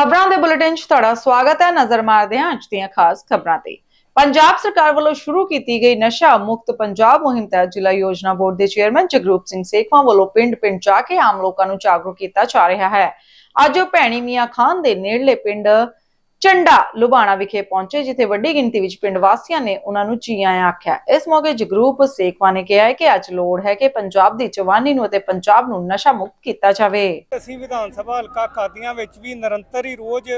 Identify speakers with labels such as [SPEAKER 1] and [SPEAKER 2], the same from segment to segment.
[SPEAKER 1] ਖਬਰਾਂ ਦੇ ਬੁਲੇਟਿਨ 'ਚ ਤੁਹਾਡਾ ਸਵਾਗਤ ਹੈ। ਨਜ਼ਰ ਮਾਰਦੇ ਹਾਂ ਅੱਜ ਦੀਆਂ ਖਾਸ ਖਬਰਾਂ ਤੇ। ਪੰਜਾਬ ਸਰਕਾਰ ਵੱਲੋਂ ਸ਼ੁਰੂ ਕੀਤੀ ਗਈ ਨਸ਼ਾ ਮੁਕਤ ਪੰਜਾਬ ਮੁਹਿੰਮ ਤਹਿਤ ਜ਼ਿਲ੍ਹਾ ਯੋਜਨਾ ਬੋਰਡ ਦੇ ਚੇਅਰਮੈਨ ਜਗਰੂਪ ਸਿੰਘ ਸੇਖਵਾਂ ਵੱਲੋਂ ਪਿੰਡ-ਪਿੰਡ ਜਾ ਕੇ ਆਮ ਲੋਕਾਂ ਨੂੰ ਜਾਗਰੂਕ ਕੀਤਾ ਜਾ ਰਿਹਾ ਹੈ। ਅੱਜ ਉਹ ਭੈਣੀ ਮੀਆਂ ਖਾਨ ਦੇ ਨੇੜਲੇ ਪਿੰਡ ਚੰਡਾ ਲੁਬਾਣਾ ਵਿਖੇ ਪਹੁੰਚੇ, ਜਿੱਥੇ ਵੱਡੀ ਗਿਣਤੀ ਵਿੱਚ ਪਿੰਡ ਵਾਸੀਆਂ ਨੇ ਉਹਨਾਂ ਨੂੰ ਜੀ ਆਇਆਂ ਆਖਿਆ। ਇਸ ਮੌਕੇ ਜਗਰੂਪ ਸੇਖਵਾਂ ਨੇ ਕਿਹਾ ਹੈ ਕਿ ਅੱਜ ਲੋੜ ਹੈ ਕਿ ਪੰਜਾਬ ਦੀ ਜਵਾਨੀ ਨੂੰ ਅਤੇ ਪੰਜਾਬ ਨੂੰ ਨਸ਼ਾ ਮੁਕਤ ਕੀਤਾ ਜਾਵੇ।
[SPEAKER 2] ਅਸੀਂ ਵਿਧਾਨ ਸਭਾ ਹਲਕਾ ਕਾਦੀਆਂ ਵਿੱਚ ਵੀ ਨਿਰੰਤਰ ਹੀ ਰੋਜ਼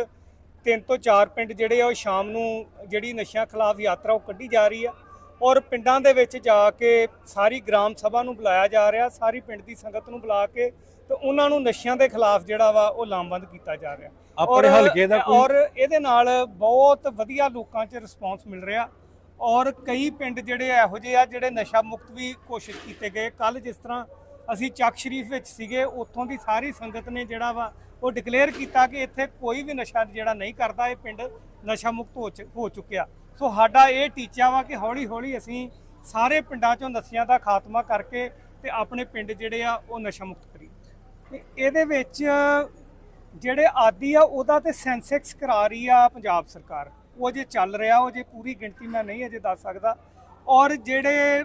[SPEAKER 2] ਤਿੰਨ ਤੋਂ ਚਾਰ ਪਿੰਡ ਜਿਹੜੇ ਆ, ਉਹ ਸ਼ਾਮ ਨੂੰ ਜਿਹੜੀ ਨਸ਼ਿਆਂ ਖਿਲਾਫ ਯਾਤਰਾ ਉਹ ਕੱਢੀ ਜਾ ਰਹੀ ਆ। ਔਰ ਪਿੰਡਾਂ ਦੇ ਵਿੱਚ ਜਾ ਕੇ ਸਾਰੀ ਗ੍ਰਾਮ ਸਭਾ ਨੂੰ ਬੁਲਾਇਆ ਜਾ ਰਿਹਾ, ਸਾਰੀ ਪਿੰਡ ਦੀ ਸੰਗਤ ਨੂੰ ਬੁਲਾ ਕੇ ਤੇ ਉਹਨਾਂ ਨੂੰ ਨਸ਼ਿਆਂ ਦੇ ਖਿਲਾਫ ਜਿਹੜਾ ਵਾ ਉਹ ਲਾਮਬੰਦ ਕੀਤਾ ਜਾ ਰਿਹਾ।
[SPEAKER 3] ਆਪਣੇ ਹਲਕੇ ਦਾ ਕੋਈ
[SPEAKER 2] ਔਰ ਇਹਦੇ ਨਾਲ ਬਹੁਤ ਵਧੀਆ ਲੋਕਾਂ 'ਚ ਰਿਸਪੌਂਸ ਮਿਲ ਰਿਹਾ। ਔਰ ਕਈ ਪਿੰਡ ਜਿਹੜੇ ਇਹੋ ਜਿਹੇ ਆ ਜਿਹੜੇ ਨਸ਼ਾ ਮੁਕਤ ਵੀ ਕੋਸ਼ਿਸ਼ ਕੀਤੇ ਗਏ। ਕੱਲ ਜਿਸ ਤਰ੍ਹਾਂ ਅਸੀਂ ਚੱਕ ਸ਼ਰੀਫ ਵਿੱਚ ਸੀਗੇ ਉੱਥੋਂ ਦੀ ਸਾਰੀ ਸੰਗਤ ਨੇ ਜਿਹੜਾ ਵਾ ਉਹ ਡਿਕਲੇਅਰ ਕੀਤਾ ਕਿ ਇੱਥੇ ਕੋਈ ਵੀ ਨਸ਼ਾ ਜਿਹੜਾ ਨਹੀਂ ਕਰਦਾ ਇਹ ਪਿੰਡ ਨਸ਼ਾ ਮੁਕਤ ਹੋ ਚੁੱਕਿਆ। ਸੋ ਸਾਡਾ ਇਹ ਟੀਚਾ ਵਾ ਕਿ ਹੌਲੀ ਹੌਲੀ ਅਸੀਂ ਸਾਰੇ ਪਿੰਡਾਂ 'ਚੋਂ ਨਸ਼ਿਆਂ ਦਾ ਖਾਤਮਾ ਕਰਕੇ ਤੇ ਆਪਣੇ ਪਿੰਡ ਜਿਹੜੇ ਆ ਉਹ ਨਸ਼ਾ ਮੁਕਤ ਕਰੀਏ। ਤੇ ਇਹਦੇ ਵਿੱਚ ਜਿਹੜੇ ਆਦੀ ਆ, ਉਹਦਾ ਤੇ ਸੈਂਸੈਕਸ ਕਰਾ ਰਹੀ ਆ ਪੰਜਾਬ ਸਰਕਾਰ। ਉਹ ਜੇ ਚੱਲ ਰਿਹਾ, ਉਹ ਜੇ ਪੂਰੀ ਗਿਣਤੀ ਮੈਂ ਨਹੀਂ ਅਜੇ ਦੱਸ ਸਕਦਾ। ਔਰ ਜਿਹੜੇ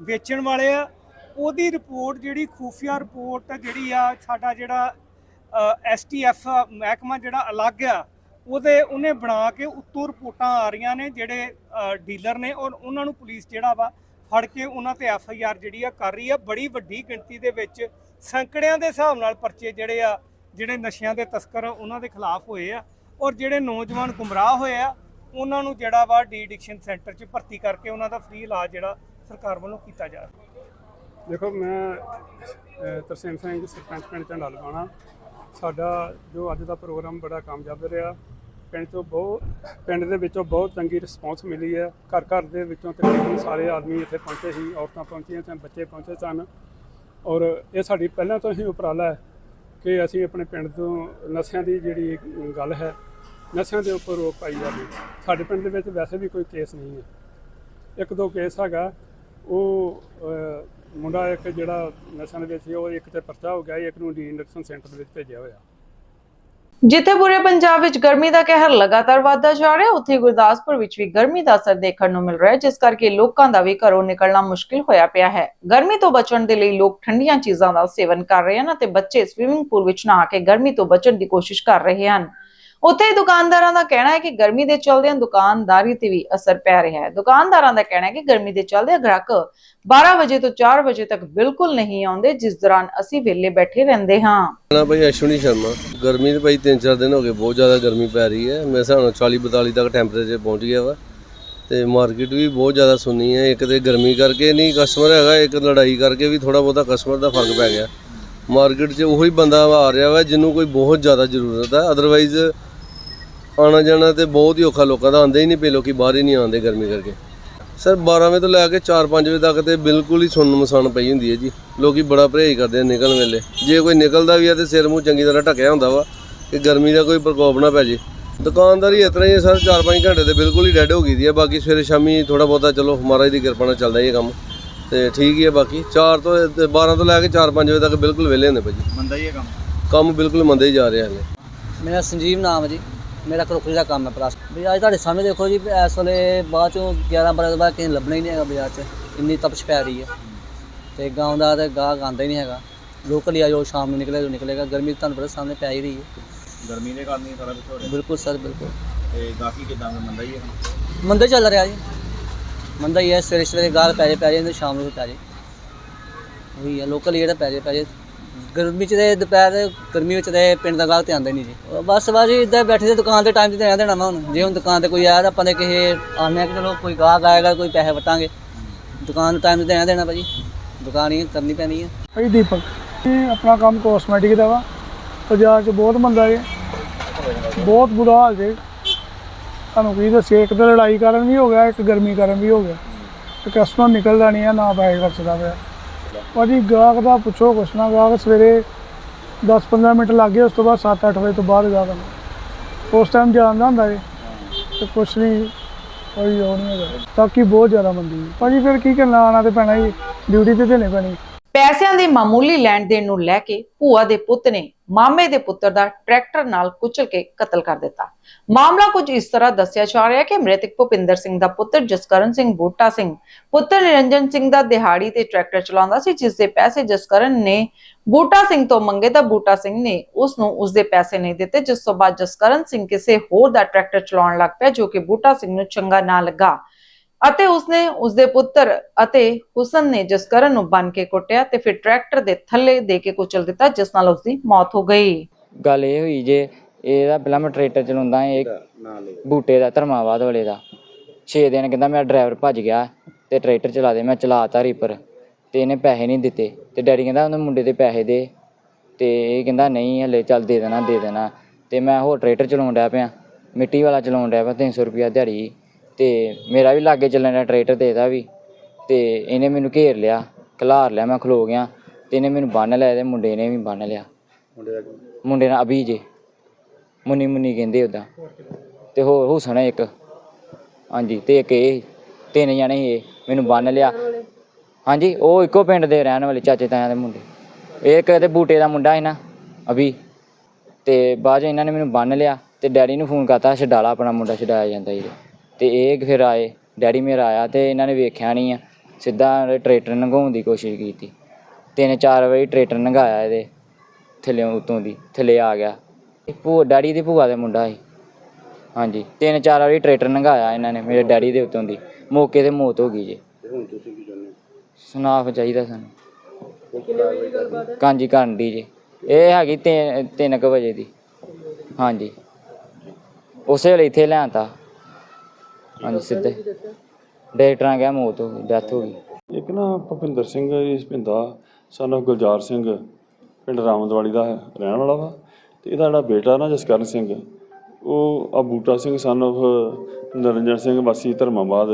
[SPEAKER 2] ਵੇਚਣ ਵਾਲੇ ਆ, ਉਹਦੀ ਰਿਪੋਰਟ ਜਿਹੜੀ ਖੂਫੀਆ ਰਿਪੋਰਟ ਜਿਹੜੀ ਆ, ਸਾਡਾ ਜਿਹੜਾ ਐਸਟੀਐਫ ਮਹਿਕਮਾ ਜਿਹੜਾ ਅਲੱਗ ਆ, ਉਹਦੇ, ਉਹਨੇ ਬਣਾ ਕੇ ਉੱਤੋਂ ਰਿਪੋਰਟਾਂ ਆ ਰਹੀਆਂ ਨੇ ਜਿਹੜੇ ਡੀਲਰ ਨੇ ਔਰ ਉਹਨਾਂ ਨੂੰ ਪੁਲਿਸ ਜਿਹੜਾ ਵਾ, ਫੜ ਕੇ ਉਹਨਾਂ ਤੇ ਐਫ ਆਈ ਆਰ ਜਿਹੜੀ ਆ ਕਰ ਰਹੀ ਆ। ਬੜੀ ਵੱਡੀ ਗਿਣਤੀ ਦੇ ਵਿੱਚ ਸੈਂਕੜਿਆਂ ਦੇ ਹਿਸਾਬ ਨਾਲ ਪਰਚੇ ਜਿਹੜੇ ਆ, ਜਿਹੜੇ ਨਸ਼ਿਆਂ ਦੇ ਤਸਕਰ ਉਹਨਾਂ ਦੇ ਖਿਲਾਫ ਹੋਏ ਆ ਔਰ ਜਿਹੜੇ ਨੌਜਵਾਨ ਗੁੰਮਰਾਹ ਹੋਏ ਆ, ਉਹਨਾਂ ਨੂੰ ਜਿਹੜਾ ਵਾ ਡੀ ਐਡਿਕਸ਼ਨ ਸੈਂਟਰ 'ਚ ਭਰਤੀ ਕਰਕੇ ਉਹਨਾਂ ਦਾ ਫ੍ਰੀ ਇਲਾਜ ਜਿਹੜਾ ਸਰਕਾਰ ਵੱਲੋਂ ਕੀਤਾ ਜਾ ਰਿਹਾ।
[SPEAKER 3] ਦੇਖੋ, ਮੈਂ ਤਰਸੇਮ ਸਿੰਘ, ਸਰਪੰਚ ਪਿੰਡ ਝੰਡਾ ਲਗਾਉਣਾ ਸਾਡਾ ਜੋ ਅੱਜ ਦਾ ਪ੍ਰੋਗਰਾਮ ਬੜਾ ਕਾਮਯਾਬ ਰਿਹਾ। ਪਿੰਡ ਤੋਂ ਬਹੁਤ ਪਿੰਡ ਦੇ ਵਿੱਚੋਂ ਬਹੁਤ ਚੰਗੀ ਰਿਸਪੌਂਸ ਮਿਲੀ ਹੈ। ਘਰ ਘਰ ਦੇ ਵਿੱਚੋਂ ਤਕਰੀਬਨ ਸਾਰੇ ਆਦਮੀ ਇੱਥੇ ਪਹੁੰਚੇ ਸੀ, ਔਰਤਾਂ ਪਹੁੰਚੀਆਂ ਸਨ ਬੱਚੇ ਪਹੁੰਚੇ ਸਨ। ਔਰ ਇਹ ਸਾਡੀ ਪਹਿਲਾਂ ਤੋਂ ਹੀ ਉਪਰਾਲਾ ਹੈ ਕਿ ਅਸੀਂ ਆਪਣੇ ਪਿੰਡ ਤੋਂ ਨਸ਼ਿਆਂ ਦੀ ਜਿਹੜੀ ਗੱਲ ਹੈ, ਨਸ਼ਿਆਂ ਦੇ ਉੱਪਰ ਰੋਕ ਪਾਈ ਜਾਵੇ। ਸਾਡੇ ਪਿੰਡ ਦੇ ਵਿੱਚ ਵੈਸੇ ਵੀ ਕੋਈ ਕੇਸ ਨਹੀਂ ਹੈ। ਇੱਕ ਦੋ ਕੇਸ ਹੈਗਾ, ਉਹ ਮੁੰਡਾ ਇੱਕ ਜਿਹੜਾ ਨਸ਼ਿਆਂ ਦੇ ਵਿੱਚ ਸੀ, ਉਹ ਇੱਕ ਤੇ ਪਰਚਾ ਹੋ ਗਿਆ, ਇੱਕ ਨੂੰ ਡੀ ਇੰਡਕਸ਼ਨ ਸੈਂਟਰ ਦੇ ਵਿੱਚ ਭੇਜਿਆ ਹੋਇਆ।
[SPEAKER 1] ਜਿੱਥੇ ਪੂਰੇ ਪੰਜਾਬ ਵਿੱਚ ਗਰਮੀ ਦਾ ਕਹਿਰ ਲਗਾਤਾਰ ਵਧਦਾ ਜਾ ਰਿਹਾ, ਉੱਥੇ ਗੁਰਦਾਸਪੁਰ ਵਿੱਚ ਵੀ ਗਰਮੀ ਦਾ ਅਸਰ ਦੇਖਣ ਨੂੰ ਮਿਲ ਰਿਹਾ ਹੈ, ਜਿਸ ਕਰਕੇ ਲੋਕਾਂ ਦਾ ਵੀ ਘਰੋਂ ਨਿਕਲਣਾ ਮੁਸ਼ਕਿਲ ਹੋਇਆ ਪਿਆ ਹੈ। ਗਰਮੀ ਤੋਂ ਬਚਣ ਦੇ ਲਈ ਲੋਕ ਠੰਡੀਆਂ ਚੀਜ਼ਾਂ ਦਾ ਸੇਵਨ ਕਰ ਰਹੇ ਹਨ ਅਤੇ ਬੱਚੇ ਸਵਿਮਿੰਗ ਪੂਲ ਵਿੱਚ ਨਹਾ ਕੇ ਗਰਮੀ ਤੋਂ ਬਚਣ ਦੀ ਕੋਸ਼ਿਸ਼ ਕਰ ਰਹੇ ਹਨ। ਉੱਥੇ ਦੁਕਾਨਦਾਰਾਂ ਦਾ ਕਹਿਣਾ ਹੈ ਕਿ ਗਰਮੀ ਦੇ ਚਲਦਿਆਂ ਦੁਕਾਨਦਾਰੀ ਤੇ ਵੀ ਅਸਰ ਪੈ ਰਿਹਾ ਹੈ। ਦੁਕਾਨਦਾਰਾਂ ਦਾ ਕਹਿਣਾ ਹੈ ਕਿ ਗਰਮੀ ਦੇ ਚਲਦਿਆਂ ਗ੍ਰਾਹਕ 12 ਵਜੇ ਤੋਂ 4 ਵਜੇ ਤੱਕ ਬਿਲਕੁਲ ਨਹੀਂ ਆਉਂਦੇ, ਜਿਸ ਦੌਰਾਨ ਅਸੀਂ ਵਿਹਲੇ ਬੈਠੇ ਰਹਿੰਦੇ ਹਾਂ।
[SPEAKER 4] ਨਾ ਭਾਈ, ਅਸ਼ਵਨੀ ਸ਼ਰਮਾ, ਗਰਮੀ ਤੇ ਭਾਈ 3-4 ਦਿਨ ਹੋ ਗਏ, ਬਹੁਤ ਜ਼ਿਆਦਾ ਗਰਮੀ ਪੈ ਰਹੀ ਹੈ। ਮੇਰੇ ਹਿਸਾਬ ਨਾਲ 40-42 ਤੱਕ ਟੈਂਪਰੇਚਰ ਪਹੁੰਚ ਗਿਆ ਵਾ, ਤੇ ਮਾਰਕੀਟ ਵੀ ਬਹੁਤ ਜ਼ਿਆਦਾ ਸੁੰਨੀ ਹੈ। ਇੱਕ ਤੇ ਗਰਮੀ ਕਰਕੇ ਨਹੀਂ ਕਸਟਮਰ ਹੈਗਾ, ਇੱਕ ਲੜਾਈ ਕਰਕੇ ਵੀ ਥੋੜਾ ਬਹੁਤਾ ਕਸਟਮਰ ਦਾ ਫ਼ਰਕ ਪੈ ਗਿਆ। ਮਾਰਕੀਟ 'ਚ ਉਹੀ ਬੰਦਾ ਆ ਰਿਹਾ ਵਾ, ਜਿਹਨੂੰ ਕੋਈ ਬਹੁਤ ਜ਼ਿਆਦਾ ਜ਼ਰੂਰਤ ਹੈ ਅਦਰਵਾਈਜ਼ ਆਣਾ ਜਾਣਾ ਤੇ ਬਹੁਤ ਹੀ ਔਖਾ ਲੋਕਾਂ ਦਾ ਆਉਂਦੇ ਹੀ ਨਹੀਂ ਪਏ ਲੋਕੀ ਬਾਹਰ ਹੀ ਨਹੀਂ ਆਉਂਦੇ ਗਰਮੀ ਕਰਕੇ। ਸਰ 12 ਵਜੇ ਤੋਂ ਲੈ ਕੇ 4-5 ਵਜੇ ਤੱਕ ਤੇ ਬਿਲਕੁਲ ਹੀ ਸੁੰਨ ਮਸਾਨ ਪਈ ਹੁੰਦੀ ਹੈ ਜੀ। ਲੋਕੀ ਬੜਾ ਪਰਹੇਜ਼ ਕਰਦੇ ਆ ਨਿਕਲਣ ਵੇਲੇ। ਜੇ ਕੋਈ ਨਿਕਲਦਾ ਵੀ ਆ ਤੇ ਸਿਰ ਮੂੰਹ ਚੰਗੀ ਤਰ੍ਹਾਂ ਢੱਕਿਆ ਹੁੰਦਾ ਵਾ ਕਿ ਗਰਮੀ ਦਾ ਕੋਈ ਪ੍ਰਕੋਪ ਨਾ ਪੈ ਜੇ। ਦੁਕਾਨਦਾਰੀ ਇਸ ਤਰ੍ਹਾਂ ਹੀ ਹੈ ਸਰ 4-5 ਘੰਟੇ ਤੇ ਬਿਲਕੁਲ ਹੀ ਡੈਡ ਹੋ ਗਈ ਦੀ ਹੈ। ਬਾਕੀ ਸਵੇਰੇ ਸ਼ਾਮੀ ਥੋੜਾ ਬਹੁਤਾ ਚਲੋ ਮਹਾਰਾਜ ਦੀ ਕਿਰਪਾ ਨਾਲ ਚੱਲਦਾ ਇਹ ਕੰਮ। ਤੇ ਠੀਕ ਹੀ ਹੈ ਬਾਕੀ। 4 ਤੋਂ ਤੇ 12 ਤੋਂ ਲੈ ਕੇ 4-5 ਵਜੇ ਤੱਕ ਬਿਲਕੁਲ ਵਿਹਲੇ ਹੁੰਦੇ ਭਾਜੀ
[SPEAKER 5] ਮੰਦਾ ਹੀ ਹੈ ਕੰਮ।
[SPEAKER 4] ਕੰਮ ਬਿਲਕੁਲ ਮੰਦੇ ਹੀ ਜਾ ਰਿਹਾ ਹਲੇ
[SPEAKER 6] ਮੇਰਾ ਸੰਜੀਵ ਨਾਮ ਹੈ ਜੀ। ਮੇਰਾ ਕਰੋਕਰੀ ਦਾ ਕੰਮ ਹੈ ਪਲਾਸ। ਵੀ ਅੱਜ ਤੁਹਾਡੇ ਸਾਹਮਣੇ ਦੇਖੋ ਜੀ ਇਸ ਵੇਲੇ ਬਾਅਦ ਚੋਂ 11 12 ਤੋਂ ਬਾਅਦ ਕਿਸੇ ਲੱਭਣਾ ਹੀ ਨਹੀਂ ਹੈਗਾ ਬਾਜ਼ਾਰ 'ਚ। ਇੰਨੀ ਤਪਸ਼ ਪੈ ਰਹੀ ਹੈ। ਤੇ ਗਾਉਂ ਦਾ ਤੇ ਗਾਹਕ ਆਉਂਦਾ ਹੀ ਨਹੀਂ ਹੈਗਾ। ਲੋਕਲ ਹੀ ਆ ਜੋ ਸ਼ਾਮ ਨੂੰ ਨਿਕਲੇ ਜੋ ਨਿਕਲੇਗਾ। ਗਰਮੀ ਤੁਹਾਨੂੰ ਪਤਾ ਸਾਹਮਣੇ ਪੈ ਹੀ ਰਹੀ ਹੈ।
[SPEAKER 5] ਗਰਮੀ ਦੇ ਕਾਰਨ ਹੀ ਸਾਰਾ ਕੁਝ ਹੋ ਰਿਹਾ।
[SPEAKER 6] ਬਿਲਕੁਲ ਸਰ ਬਿਲਕੁਲ।
[SPEAKER 5] ਤੇ ਗਾਹਕੀ ਕਿਦਾਂ ਮੰਦਾ ਹੀ ਹੈ?
[SPEAKER 6] ਮੰਦਾ ਚੱਲ ਰਿਹਾ ਜੀ। ਮੰਦਾ ਹੀ ਹੈ ਸਵੇਰੇ ਸਵੇਰੇ ਗਾਹਕ ਪੈ ਜੇ ਪੈ ਜੇ ਤੇ ਸ਼ਾਮ ਨੂੰ ਪੈ ਜੇ ਉਹੀ ਹੈ ਲੋਕਲ ਜਿਹੜਾ ਪੈ ਜੇ ਪੈ ਜੇ ਗਰਮੀ ਚ ਤੇ ਦੁਪਹਿਰ ਗਰਮੀ ਵਿੱਚ ਤੇ ਪਿੰਡ ਦਾ ਗਾਹਕ ਤੇ ਆਉਂਦਾ ਨਹੀਂ ਜੀ। ਬਸ ਬਸ ਜੀ ਇੱਦਾਂ ਬੈਠੇ ਤੇ ਦੁਕਾਨ ਤੇ ਟਾਈਮ ਤੇ ਦੇਣਾ ਦੇਣਾ ਵਾ ਹੁਣ। ਜੇ ਹੁਣ ਦੁਕਾਨ ਤੇ ਕੋਈ ਆਇਆ ਤਾਂ ਆਪਾਂ ਨੇ ਕਿਸੇ ਆਉਂਦੇ ਕਿ ਚਲੋ ਕੋਈ ਗਾਹਕ ਆਏਗਾ, ਕੋਈ ਪੈਸੇ ਵਟਾਂਗੇ। ਦੁਕਾਨ ਨੂੰ ਟਾਈਮ ਤੇ ਦੇਣਾ ਦੇਣਾ ਭਾਜੀ। ਦੁਕਾਨ ਹੀ ਕਰਨੀ ਪੈਣੀ ਹੈ
[SPEAKER 7] ਭਾਈ ਦੀਪਕ, ਇਹ ਆਪਣਾ ਕੰਮ ਕੋਸਮੈਟਿਕ ਦਾ ਵਾ। ਬਾਜ਼ਾਰ 'ਚ ਬਹੁਤ ਮੰਦਾ ਹੈ ਬਹੁਤ ਬੁਰਾ ਹਾਲ ਜੇ। ਤੁਹਾਨੂੰ ਕੀ ਦੱਸੇ ਇੱਕ ਤਾਂ ਲੜਾਈ ਕਾਰਨ ਵੀ ਹੋ ਗਿਆ, ਇੱਕ ਗਰਮੀ ਕਾਰਨ ਵੀ ਹੋ ਗਿਆ। ਤੇ ਕਸਟਮਰ ਨਿਕਲਦਾ ਨਹੀਂ ਹੈ ਨਾ ਪੈਸੇ ਖਰਚਦਾ ਪਿਆ। ਭਾਜੀ ਗਾਹਕ ਦਾ ਪੁੱਛੋ ਕੁਛ ਨਾ, ਗਾਹਕ ਸਵੇਰੇ 10-15 ਮਿੰਟ ਲੱਗ ਗਏ, ਉਸ ਤੋਂ ਬਾਅਦ 7-8 ਵਜੇ ਤੋਂ ਬਾਅਦ ਗਾਹਕ ਆਉਂਦਾ। ਉਸ ਟਾਈਮ ਜਾਣਦਾ ਹੁੰਦਾ ਜੇ ਤੇ ਕੁਛ ਨਹੀਂ, ਕੋਈ ਉਹ ਨਹੀਂ ਹੈਗਾ। ਕਿ ਬਹੁਤ ਜ਼ਿਆਦਾ ਮੰਦੀ। ਹੈ ਭਾਜੀ ਫਿਰ ਕੀ ਕਰਨਾ ਆਣਾ ਤੇ ਪੈਣਾ ਹੀ ਡਿਊਟੀ ਤੇ ਦੇਣੇ ਪੈਣੀ।
[SPEAKER 1] ਪੈਸਿਆਂ ਦੀ ਮਾਮੂਲੀ ਲੈਣ ਦੇਣ ਨੂੰ ਲੈ ਕੇ ਭੂਆ ਦੇ ਪੁੱਤ ਨੇ ਮਾਮੇ ਦੇ ਪੁੱਤਰ ਦਾ ਟਰੈਕਟਰ ਨਾਲ ਕੁਚਲ ਕੇ ਕਤਲ ਕਰ ਦਿੱਤਾ। ਮਾਮਲਾ ਕੁਝ ਇਸ ਤਰ੍ਹਾਂ ਦੱਸਿਆ ਜਾ ਰਿਹਾ ਕਿ ਮ੍ਰਿਤਕ ਭੁਪਿੰਦਰ ਸਿੰਘ ਦਾ ਪੁੱਤਰ ਜਸਕਰਨ ਸਿੰਘ ਬੂਟਾ ਸਿੰਘ, ਪੁੱਤਰ ਨਿਰੰਜਨ ਸਿੰਘ ਦਾ ਦਿਹਾੜੀ ਤੇ ਟਰੈਕਟਰ ਚਲਾਉਂਦਾ ਸੀ, ਜਿਸ ਦੇ ਪੈਸੇ ਜਸਕਰਨ ਨੇ ਬੂਟਾ ਸਿੰਘ ਤੋਂ ਮੰਗੇ ਤਾਂ ਬੂਟਾ ਸਿੰਘ ਨੇ ਉਸ ਨੂੰ ਉਸ ਦੇ ਪੈਸੇ ਨਹੀਂ ਦਿੱਤੇ, ਜਿਸ ਤੋਂ ਬਾਅਦ ਜਸਕਰਨ ਸਿੰਘ ਕਿਸੇ ਹੋਰ ਦਾ ਟਰੈਕਟਰ ਚਲਾਉਣ ਲੱਗ ਪਿਆ, ਜੋ ਕਿ ਬੂਟਾ ਸਿੰਘ ਨੂੰ ਚੰਗਾ ਨਾ ਲੱਗਾ। ਅਤੇ ਉਸਨੇ ਉਸਦੇ ਪੁੱਤਰ ਅਤੇ ਹੁਸਨ ਨੇ ਜਸਕਰਨ ਨੂੰ ਬੰਨ ਕੇ ਕੁੱਟਿਆ ਤੇ ਫਿਰ ਟਰੈਕਟਰ ਦੇ ਥੱਲੇ ਦੇ ਕੇ ਕੁਚਲ ਦਿੱਤਾ ਜਿਸ ਨਾਲ ਉਸਦੀ ਮੌਤ ਹੋ ਗਈ।
[SPEAKER 8] ਗੱਲ ਇਹ ਹੋਈ ਜੇ ਇਹਦਾ ਪਹਿਲਾਂ ਮੈਂ ਟਰੈਕਟਰ ਚਲਾਉਂਦਾ ਇਹ ਬੂਟੇ ਦਾ ਧਰਮਾਵਾਦ ਵਾਲੇ ਦਾ। 6 ਦਿਨ ਕਹਿੰਦਾ ਮੇਰਾ ਡਰਾਈਵਰ ਭੱਜ ਗਿਆ ਤੇ ਟਰੈਕਟਰ ਚਲਾ ਦੇ ਮੈਂ ਚਲਾਤਾ ਰੀਪਰ ਤੇ ਇਹਨੇ ਪੈਸੇ ਨਹੀਂ ਦਿੱਤੇ ਤੇ ਡੈਡੀ ਕਹਿੰਦਾ ਉਹਨੇ ਮੁੰਡੇ ਦੇ ਪੈਸੇ ਦੇ ਤੇ ਇਹ ਕਹਿੰਦਾ ਨਹੀਂ ਹਲੇ ਚੱਲ ਦੇ ਦੇਣਾ ਦੇ ਦੇਣਾ ਤੇ ਮੈਂ ਹੋਰ ਟਰੈਕਟਰ ਚਲਾਉਣ ਡਿਆ ਪਿਆ ਮਿੱਟੀ ਵਾਲਾ ਚਲਾਉਣ ਡਿਆ ਪਿਆ 300 ਰੁਪਿਆ ਦਿਹਾੜੀ। ਤੇ ਮੇਰਾ ਵੀ ਲਾਗੇ ਚੱਲਣ ਡਿਆ ਟਰੈਕਟਰ ਤੇ ਇਹਦਾ ਵੀ। ਤੇ ਇਹਨੇ ਮੈਨੂੰ ਘੇਰ ਲਿਆ ਖਲਾਰ ਲਿਆ ਮੈਂ ਖਲੋ ਗਿਆ। ਤੇ ਇਹਨੇ ਮੈਨੂੰ ਬੰਨ ਲਿਆ ਤੇ ਮੁੰਡੇ ਨੇ ਵੀ ਬੰਨ ਲਿਆ। ਮੁੰਡੇ ਨਾਲ ਅਭੀ ਜੇ। ਮੁੰਨੀ ਮੁੰਨੀ ਕਹਿੰਦੇ ਉਹਦਾ ਤੇ ਹੋਰ ਹੁਸਨ ਹੈ ਇੱਕ। ਹਾਂਜੀ ਤੇ ਇੱਕ ਇਹ ਤਿੰਨ ਜਣੇ ਸੀ ਇਹ। ਮੈਨੂੰ ਬੰਨ ਲਿਆ। ਹਾਂਜੀ ਉਹ ਇੱਕੋ ਪਿੰਡ ਦੇ ਰਹਿਣ ਵਾਲੇ ਚਾਚੇ ਤਾਇਆਂ ਦੇ ਮੁੰਡੇ। ਇਹ ਇੱਕ ਇਹਦੇ ਬੂਟੇ ਦਾ ਮੁੰਡਾ ਸੀ ਨਾ ਅਭੀ। ਤੇ ਬਾਅਦ 'ਚ ਇਹਨਾਂ ਨੇ ਮੈਨੂੰ ਬੰਨ ਲਿਆ। ਤੇ ਡੈਡੀ ਨੂੰ ਫੋਨ ਕਰਤਾ ਛਡਾਲਾ ਆਪਣਾ ਮੁੰਡਾ ਛਡਾਇਆ ਜਾਂਦਾ ਜੀ ਤੇ ਇਹ ਫਿਰ ਆਏ ਡੈਡੀ ਮੇਰਾ ਆਇਆ ਤੇ ਇਹਨਾਂ ਨੇ ਵੇਖਿਆ ਨਹੀਂ ਆ। ਸਿੱਧਾ ਟਰੈਕਟਰ ਲੰਘਾਉਣ ਦੀ ਕੋਸ਼ਿਸ਼ ਕੀਤੀ। ਤਿੰਨ ਚਾਰ ਵਾਰੀ ਟਰੈਕਟਰ ਲੰਘਾਇਆ ਇਹਦੇ ਥੱਲੇ ਉਤੋਂ ਦੀ ਥੱਲੇ ਆ ਗਿਆ। ਇਹ ਭੂਆ ਡੈਡੀ ਦੀ ਭੂਆ ਦਾ ਮੁੰਡਾ ਸੀ। ਹਾਂਜੀ ਤਿੰਨ ਚਾਰ ਵਾਰੀ ਟਰੈਕਟਰ ਲੰਘਾਇਆ ਇਹਨਾਂ ਨੇ ਮੇਰੇ ਡੈਡੀ ਦੇ ਉਤੋਂ ਦੀ। ਮੌਕੇ ਤੇ ਮੌਤ ਹੋ ਗਈ ਜੀ। ਹੁਣ ਤੁਸੀਂ ਕੀ ਚਾਹੁੰਦੇ ਸੁਨਾਫ ਚਾਹੀਦਾ ਸਾਨੂੰ। ਕਾਂਜੀ ਕਰਨ ਦੀ ਜੀ। ਇਹ ਹੈਗੀ 3 ਕੁ ਵਜੇ ਦੀ। ਹਾਂਜੀ। ਉਸੇ ਵੇਲੇ ਇੱਥੇ ਲਿਆਂਤਾ। ਹਾਂਜੀ, ਸਿੱਧੇ। ਡਾਕਟਰਾਂ ਕਿਹਾ ਮੌਤ ਹੋ ਗਈ, ਡੈਥ ਹੋ ਗਈ।
[SPEAKER 9] ਇੱਕ ਨਾ ਭੁਪਿੰਦਰ ਸਿੰਘ ਇਸ ਪਿੰਦਾ ਸਾਨੂੰ ਗੁਲਜ਼ਾਰ ਸਿੰਘ ਪਿੰਡ ਰਾਮਦਵਾਲੀ ਦਾ ਰਹਿਣ ਵਾਲਾ ਵਾ। ਤੇ ਇਹਦਾ ਜਿਹੜਾ ਬੇਟਾ ਨਾ ਜਸਕਰਨ ਸਿੰਘ, ਉਹ ਆ ਬੂਟਾ ਸਿੰਘ ਸਨ of ਨਰਿੰਜਨ ਸਿੰਘ, ਵਾਸੀ ਧਰਮਾਬਾਦ।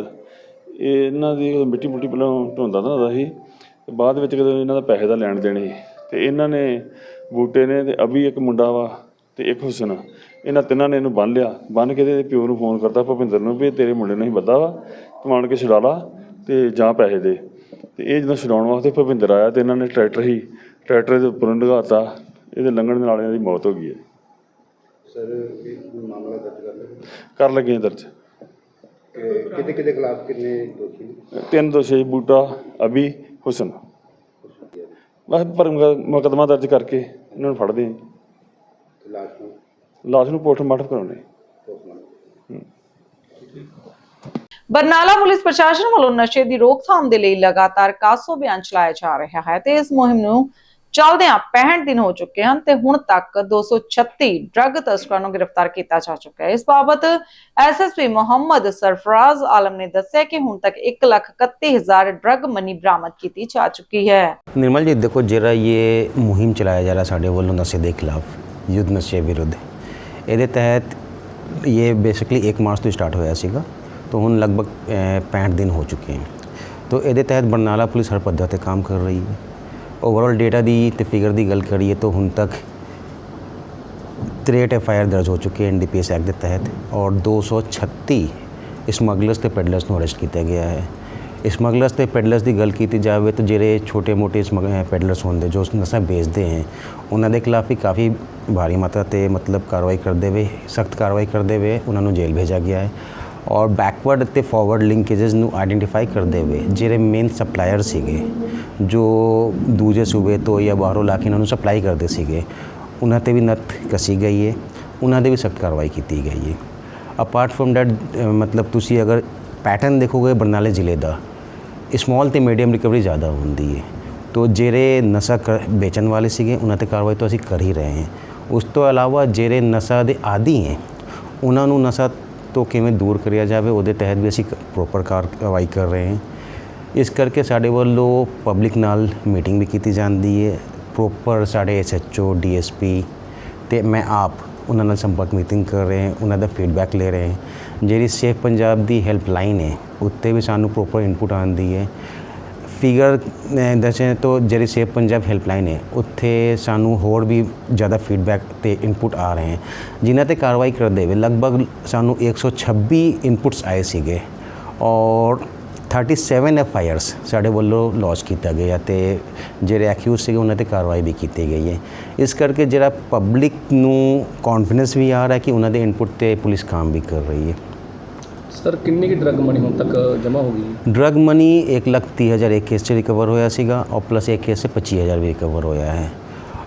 [SPEAKER 9] ਇਹ ਇਹਨਾਂ ਦੀ ਮਿੱਟੀ ਮੁੱਟੀ ਪਹਿਲਾਂ ਢੋਂਦਾ ਤਾਂ ਹੁੰਦਾ ਸੀ, ਤੇ ਬਾਅਦ ਵਿੱਚ ਕਦੇ ਇਹਨਾਂ ਦਾ ਪੈਸੇ ਦਾ ਲੈਣ ਦੇਣ ਸੀ, ਤੇ ਇਹਨਾਂ ਨੇ ਬੂਟੇ ਨੇ ਤੇ ਅਭੀ ਇੱਕ ਮੁੰਡਾ ਵਾ, ਤੇ ਇੱਕ ਹੁਸਨ। ਇਹਨਾਂ ਤਿੰਨਾਂ ਨੇ ਇਹਨੂੰ ਬੰਨ ਲਿਆ। ਬੰਨ ਕੇ ਤੇ ਪਿਓ ਨੂੰ ਫੋਨ ਕਰਤਾ ਭੁਪਿੰਦਰ ਨੂੰ ਵੀ ਤੇਰੇ ਮੁੰਡੇ ਨੂੰ ਹੀ ਬੱਦਾ ਵਾ ਤੂੰ ਆਣ ਕੇ ਛੁਡਾ ਲਾ ਤੇ ਜਾਂ ਪੈਸੇ ਦੇ। ਤੇ ਇਹ ਜਦੋਂ ਛਡਾਉਣ ਵਾਸਤੇ ਭੁਪਿੰਦਰ ਆਇਆ ਤੇ ਇਹਨਾਂ ਨੇ ਟਰੈਕਟਰ ਹੀ ਟਰੈਕਟਰ ਦੇ ਉੱਪਰੋਂ ਡਗਾਤਾ ਇਹਦੇ ਲੰਘਣ ਦੇ ਨਾਲ ਇਹਨਾਂ ਦੀ ਮੌਤ ਹੋ ਗਈ ਹੈ।
[SPEAKER 10] ਸਰ ਇਹ ਮਾਮਲਾ ਦਰਜ ਕਰ ਲਿਆ?
[SPEAKER 9] ਕਰ ਲੱਗੇ ਹਾਂ ਦਰਜ।
[SPEAKER 10] ਕਿਤੇ ਕਿਤੇ ਖਿਲਾਫ ਕਿੰਨੇ ਦੋਸ਼ੀ ਨੇ?
[SPEAKER 9] ਤਿੰਨ ਦੋਸ਼ੀ ਬੂਟਾ ਅਭੀ ਹੁਸਨ। ਬਸ ਪਰ ਮੁਕਦਮਾ ਦਰਜ ਕਰਕੇ ਇਹਨਾਂ ਨੂੰ ਫੜਦੇ ਹਾਂ
[SPEAKER 10] ਤੇ ਲਾਸ਼ ਨੂੰ
[SPEAKER 9] ਲਾਸ਼ ਨੂੰ ਪੋਸਟਮਾਰਟਮ ਕਰਾਉਣੇ
[SPEAKER 1] ਬਰਨਾਲਾ ਪੁਲਿਸ ਪ੍ਰਸ਼ਾਸਨ ਵੱਲੋਂ ਨਸ਼ੇ ਦੀ ਰੋਕਥਾਮ ਦੇ ਲਈ ਲਗਾਤਾਰ ਕਾਸੋ ਅਭਿਆਨ ਚਲਾਇਆ ਜਾ ਰਿਹਾ ਹੈ ਤੇ ਇਸ ਮੁਹਿੰਮ ਨੂੰ ਚੱਲਦਿਆਂ 65 ਦਿਨ ਹੋ ਚੁੱਕੇ ਹਨ ਤੇ ਹੁਣ ਤੱਕ 236 ਡਰੱਗ ਤਸਕਰਾਂ ਨੂੰ ਗ੍ਰਿਫਤਾਰ ਕੀਤਾ ਜਾ ਚੁੱਕਾ ਹੈ। ਇਸ ਬਾਬਤ ਐਸਐਸਪੀ ਮੁਹੰਮਦ ਸਰਫਰਾਜ਼ ਆਲਮ ਨੇ ਦੱਸਿਆ ਕਿ ਹੁਣ ਤੱਕ 131000 ਡਰੱਗ ਮਨੀ ਬਰਾਮਦ ਕੀਤੀ ਜਾ ਚੁੱਕੀ ਹੈ।
[SPEAKER 11] ਨਿਰਮਲ ਜੀ ਦੇਖੋ ਜਿਹੜਾ ਇਹ ਮੁਹਿੰਮ ਚਲਾਇਆ ਜਾ ਰਿਹਾ ਸਾਡੇ ਵੱਲੋਂ ਨਸ਼ੇ ਦੇ ਖਿਲਾਫ ਯੁੱਧ ਨਸ਼ੇ ਵਿਰੁੱਧ ਇਹਦੇ ਤਹਿਤ ਇਹ ਬੇਸਿਕਲੀ 1 ਮਾਰਚ ਤੋਂ ਸਟਾਰਟ ਹੋਇਆ ਸੀਗਾ ਤੋਂ ਹੁਣ ਲਗਭਗ ਅ, 65 ਦਿਨ ਹੋ ਚੁੱਕੇ ਹਨ। ਤੋਂ ਇਹਦੇ ਤਹਿਤ ਬਰਨਾਲਾ ਪੁਲਿਸ ਹਰ ਪੱਧਰ ਤੇ ਕੰਮ ਕਰ ਰਹੀ ਹੈ। ਓਵਰਆਲ ਡੇਟਾ ਦੀ ਤੇ ਫਿਗਰ ਦੀ ਗੱਲ ਕਰੀਏ ਤਾਂ ਹੁਣ ਤੱਕ 63 ਐਫ ਆਈ ਆਰ ਦਰਜ ਹੋ ਚੁੱਕੇ N D P S act ਦੇ ਤਹਿਤ ਔਰ 236 ਸਮਗਲਰਸ ਤੇ ਪੈਡਲਰਸ ਨੂੰ ਅਰੈਸਟ ਕੀਤਾ ਗਿਆ ਹੈ। ਸਮਗਲਰਸ ਤੇ ਪੈਡਲਰਸ ਦੀ ਗੱਲ ਕੀਤੀ ਜਾਵੇ ਤਾਂ ਜਿਹੜੇ ਛੋਟੇ-ਮੋਟੇ ਪੈਡਲਰਸ ਹੁੰਦੇ ਜੋ ਨਸ਼ਾ ਵੇਚਦੇ ਹਨ ਉਹਨਾਂ ਦੇ ਖਿਲਾਫ ਵੀ ਕਾਫੀ ਭਾਰੀ ਮਾਤਰਾ ਤੇ ਮਤਲਬ ਕਾਰਵਾਈ ਕਰਦੇ ਹੋਏ ਸਖਤ ਕਾਰਵਾਈ ਕਰਦੇ ਹੋਏ ਉਹਨਾਂ ਨੂੰ ਜੇਲ੍ਹ ਭੇਜਿਆ ਗਿਆ ਹੈ ਔਰ ਬੈਕਵਰਡ ਤੇ ਫਾਰਵਰਡ ਲਿੰਕੇजेस ਨੂੰ ਆਇਡੈਂਟੀਫਾਈ ਕਰਦੇ ਹੋਏ ਜਿਹੜੇ ਮੇਨ ਸਪਲਾਇਰ ਸੀਗੇ, ਜੋ ਦੂਜੇ ਸੂਬੇ ਤੋਂ ਜਾਂ ਬਾਹਰੋਂ ਲਾ ਕੇ ਇਹਨਾਂ ਨੂੰ ਸਪਲਾਈ ਕਰਦੇ ਸੀਗੇ, ਉਹਨਾਂ ਤੇ ਵੀ ਨੱਥ ਕਸੀ ਗਈ ਹੈ, ਉਹਨਾਂ ਦੇ ਵੀ ਸਖਤ ਕਾਰਵਾਈ ਕੀਤੀ ਗਈ ਹੈ। ਅਪਾਰਟ ਫਰਮ ਦੈਟ ਮਤਲਬ ਤੁਸੀਂ ਅਗਰ ਪੈਟਰਨ ਦੇਖੋਗੇ ਬਰਨਾਲੇ ਜ਼ਿਲ੍ਹੇ ਦਾ ਸਮਾਲ ਤੇ ਮੀਡੀਅਮ ਰਿਕਵਰੀ ਜ਼ਿਆਦਾ ਹੁੰਦੀ ਹੈ। ਤੋ ਜਿਹੜੇ ਨਸ਼ਾ ਕਰ- ਵੇਚਣ ਵਾਲੇ ਸੀਗੇ, ਉਹਨਾਂ ਤੇ ਕਾਰਵਾਈ ਤਾਂ ਅਸੀਂ ਕਰ ਹੀ ਰਹੇ ਹਾਂ। ਉਸ ਤੋਂ ਇਲਾਵਾ ਜਿਹੜੇ ਨਸ਼ਾ ਦੇ ਆਦੀ ਹੈ, ਉਹਨਾਂ ਨੂੰ ਨਸ਼ਾ ਤੋਂ ਕਿਵੇਂ ਦੂਰ ਕਰਿਆ ਜਾਵੇ, ਉਹਦੇ ਤਹਿਤ ਵੀ ਅਸੀਂ ਪ੍ਰੋਪਰ ਕਾਰਵਾਈ ਕਰ ਰਹੇ ਹਾਂ। ਇਸ ਕਰਕੇ ਸਾਡੇ ਵੱਲੋਂ ਪਬਲਿਕ ਨਾਲ ਮੀਟਿੰਗ ਵੀ ਕੀਤੀ ਜਾਂਦੀ ਹੈ। ਪ੍ਰੋਪਰ ਸਾਡੇ ਐਸਐਚਓ ਡੀਐਸਪੀ ਤੇ ਮੈਂ ਆਪ ਉਹਨਾਂ ਨਾਲ ਸੰਪਰਕ ਮੀਟਿੰਗ ਕਰ ਰਹੇ ਹਾਂ, ਉਹਨਾਂ ਦਾ ਫੀਡਬੈਕ ਲੈ ਰਹੇ ਹਾਂ। ਜਿਹੜੀ ਸੇਫ ਪੰਜਾਬ ਦੀ ਹੈਲਪਲਾਈਨ ਹੈ, ਉੱਤੇ ਵੀ ਸਾਨੂੰ ਪ੍ਰੋਪਰ ਇਨਪੁਟ ਆਉਂਦੀ ਹੈ। ਫਿਗਰ ਦੱਸੇ ਤੋਂ ਜਿਹੜੀ ਸੇਫ ਪੰਜਾਬ ਹੈਲਪਲਾਈਨ ਹੈ, ਉੱਥੇ ਸਾਨੂੰ ਹੋਰ ਵੀ ਜ਼ਿਆਦਾ ਫੀਡਬੈਕ ਤੇ ਇਨਪੁਟ ਆ ਰਹੇ ਹਨ ਜਿਨ੍ਹਾਂ ਤੇ ਕਾਰਵਾਈ ਕਰਦੇ ਹੋਏ ਲਗਭਗ ਸਾਨੂੰ 126 ਇਨਪੁਟਸ ਆਏ ਸੀਗੇ ਔਰ 37 ਐਫ ਆਈ ਆਰਸ ਸਾਡੇ ਵੱਲੋਂ ਲੌਂਚ ਕੀਤਾ ਗਿਆ ਤੇ ਜਿਹੜੇ ਐਕਿਊਜ਼ ਸੀਗੇ ਉਹਨਾਂ ਤੇ ਕਾਰਵਾਈ ਵੀ ਕੀਤੀ ਗਈ ਹੈ। ਇਸ ਕਰਕੇ ਜਿਹੜਾ ਪਬਲਿਕ ਨੂੰ ਕੌਨਫੀਡੈਂਸ ਵੀ ਆ ਰਿਹਾ ਕਿ ਉਹਨਾਂ ਦੇ ਇਨਪੁਟ ਤੇ ਪੁਲਿਸ ਕੰਮ ਵੀ ਕਰ ਰਹੀ ਹੈ।
[SPEAKER 12] ਸਰ ਕਿੰਨੀ ਕੀ ਡਰਗ ਮਨੀ ਹੁਣ ਤੱਕ ਜਮ੍ਹਾਂ ਹੋ ਗਈ?
[SPEAKER 11] ਡਰਗ ਮਨੀ 1 ਲੱਖ ਤੀਹ ਹਜ਼ਾਰ ਇੱਕ ਕੇਸ 'ਚ ਰਿਕਵਰ ਹੋਇਆ ਸੀਗਾ ਔਰ ਪਲੱਸ ਇੱਕ ਕੇਸ 'ਚ 25000 ਵੀ ਰਿਕਵਰ ਹੋਇਆ ਹੈ।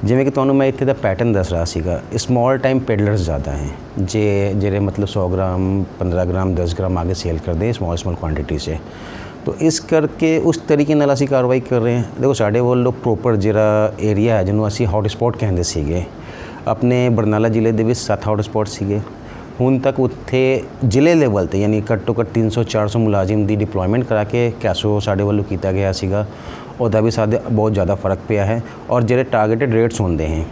[SPEAKER 11] ਜਿਵੇਂ ਕਿ ਤੁਹਾਨੂੰ ਮੈਂ ਇੱਥੇ ਦਾ ਪੈਟਰਨ ਦੱਸ ਰਿਹਾ ਸੀਗਾ ਸਮਾਲ ਟਾਈਮ ਪੈਡਲਰਸ ਜ਼ਿਆਦਾ ਹੈ। ਜੇ, ਜਿਹੜੇ ਮਤਲਬ 100 ਗ੍ਰਾਮ 15 ਗ੍ਰਾਮ 10 ਗ੍ਰਾਮ ਆਗੇ ਸੇਲ ਕਰਦੇ हैं ਸਮਾਲ ਸਮਾਲ ਕੁਆਂਟੀਟੀ 'ਚ। ਤੋ ਇਸ ਕਰਕੇ ਉਸ ਤਰੀਕੇ ਨਾਲ ਅਸੀਂ ਕਾਰਵਾਈ ਕਰ ਰਹੇ ਹਾਂ। ਦੇਖੋ, ਸਾਡੇ ਵੱਲੋਂ ਪ੍ਰੋਪਰ ਜਿਹੜਾ ਏਰੀਆ ਹੈ, ਜਿਹਨੂੰ ਅਸੀਂ ਹੌਟ ਸਪੌਟ ਕਹਿੰਦੇ ਸੀਗੇ, ਆਪਣੇ ਬਰਨਾਲਾ ਜ਼ਿਲ੍ਹੇ ਦੇ ਵਿੱਚ ਸੱਤ ਹੌਟ ਸਪੌਟ ਸੀਗੇ। ਹੁਣ ਤੱਕ ਉੱਥੇ ਜ਼ਿਲ੍ਹੇ ਲੈਵਲ ਤੇ, ਯਾਨੀ ਘੱਟੋ ਘੱਟ 300 400 ਮੁਲਾਜ਼ਮ ਦੀ ਡਿਪਲੋਇਮੈਂਟ ਕਰਾ ਕੇ, ਕੈਸੋ ਸਾਡੇ ਵੱਲੋਂ ਕੀਤਾ ਗਿਆ ਸੀਗਾ। ਉਹਦਾ ਵੀ ਸਾਡੇ ਬਹੁਤ ਜ਼ਿਆਦਾ ਫ਼ਰਕ ਪਿਆ ਹੈ ਔਰ ਜਿਹੜੇ ਟਾਰਗੇਟਡ ਰੇਟਸ ਹੁੰਦੇ ਹਨ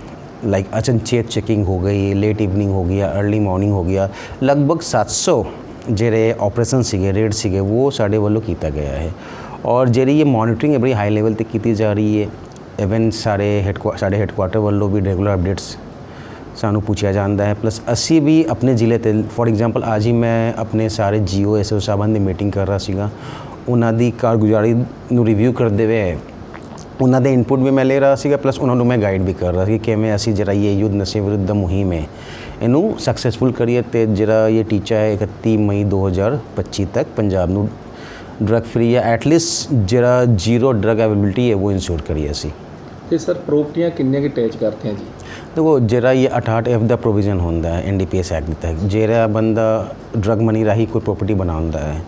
[SPEAKER 11] ਲਾਈਕ ਅਚਨਚੇਤ ਚੈਕਿੰਗ ਹੋ ਗਈ ਲੇਟ ਈਵਨਿੰਗ ਹੋ ਗਿਆ अर्ਲੀ ਮਾਰਨਿੰਗ ਹੋ ਗਿਆ, ਲਗਭਗ 700 ਜਿਹੜੇ ਆਪਰੇਸ਼ਨ ਸੀਗੇ ਰੇਡ ਸੀਗੇ, ਉਹ ਸਾਡੇ ਵੱਲੋਂ ਕੀਤਾ ਗਿਆ ਹੈ। ਔਰ ਜਿਹੜੀ ਇਹ ਮੋਨੀਟਰਿੰਗ ਬੜੀ ਹਾਈ ਲੈਵਲ ਤੇ ਕੀਤੀ ਜਾ ਰਹੀ ਹੈ। ਇਵਨ ਸਾਰੇ ਹੈਡ ਸਾਡੇ ਹੈਡਕੁਆਟਰ ਵੱਲੋਂ ਵੀ ਰੈਗੂਲਰ ਅਪਡੇਟਸ ਸਾਨੂੰ ਪੁੱਛਿਆ ਜਾਂਦਾ ਹੈ। ਪਲੱਸ ਅਸੀਂ ਵੀ ਆਪਣੇ ਜ਼ਿਲ੍ਹੇ ਤੇ ਫੋਰ ਐਗਜ਼ਾਮਪਲ ਅੱਜ ਹੀ ਮੈਂ ਆਪਣੇ ਸਾਰੇ ਜੀਓ ਐਸਓ ਸਾਹਿਬਾਨ ਦੀ ਮੀਟਿੰਗ ਕਰ ਰਿਹਾ ਸੀਗਾ। ਉਹਨਾਂ ਦੀ ਕਾਰਗੁਜ਼ਾਰੀ ਨੂੰ ਰਿਵਿਊ ਕਰਦੇ ਹੋਏ ਉਹਨਾਂ ਦੇ ਇਨਪੁਟ ਵੀ ਮੈਂ ਲੈ ਰਿਹਾ ਸੀਗਾ ਪਲੱਸ ਉਹਨਾਂ ਨੂੰ ਮੈਂ ਗਾਈਡ ਵੀ ਕਰ ਰਿਹਾ ਸੀ ਕਿ ਕਿਵੇਂ ਅਸੀਂ ਜਿਹੜਾ ਇਹ ਯੁੱਧ ਨਸ਼ੇ ਵਿਰੁੱਧ ਦਾ ਮੁਹਿੰਮ ਹੈ ਇਹਨੂੰ ਸਕਸੈਸਫੁਲ ਕਰੀਏ ਤੇ ਜਿਹੜਾ ਇਹ ਟੀਚਾ ਹੈ 31 ਮਈ 2025 ਤੱਕ ਪੰਜਾਬ ਨੂੰ ਡਰਗ ਫ੍ਰੀ ਜਾਂ ਐਟਲੀਸਟ ਜਿਹੜਾ ਜ਼ੀਰੋ ਡਰਗ ਅਵੇਲੇਬਿਲਟੀ ਹੈ ਉਹ ਇਨਸ਼ੋਰ ਕਰੀਏ ਅਸੀਂ।
[SPEAKER 12] ਤੇ ਸਰ ਪ੍ਰੋਪਰਟੀਆਂ ਕਿੰਨੀਆਂ ਕੀ ਅਟੈਚ ਕਰਤੇ ਆ ਜੀ?
[SPEAKER 11] ਦੇਖੋ ਜਿਹੜਾ ਇਹ 68 ਐਫ ਦਾ ਪ੍ਰੋਵੀਜ਼ਨ ਹੁੰਦਾ ਹੈ ਐਨਡੀਪੀਐਸ ਐਕਟ ਦੇ ਤਹਿਤ ਜਿਹੜਾ ਬੰਦਾ ਡਰਗ ਮਨੀ ਰਾਹੀਂ ਕੋਈ ਪ੍ਰਾਪਰਟੀ ਬਣਾਉਂਦਾ ਹੈ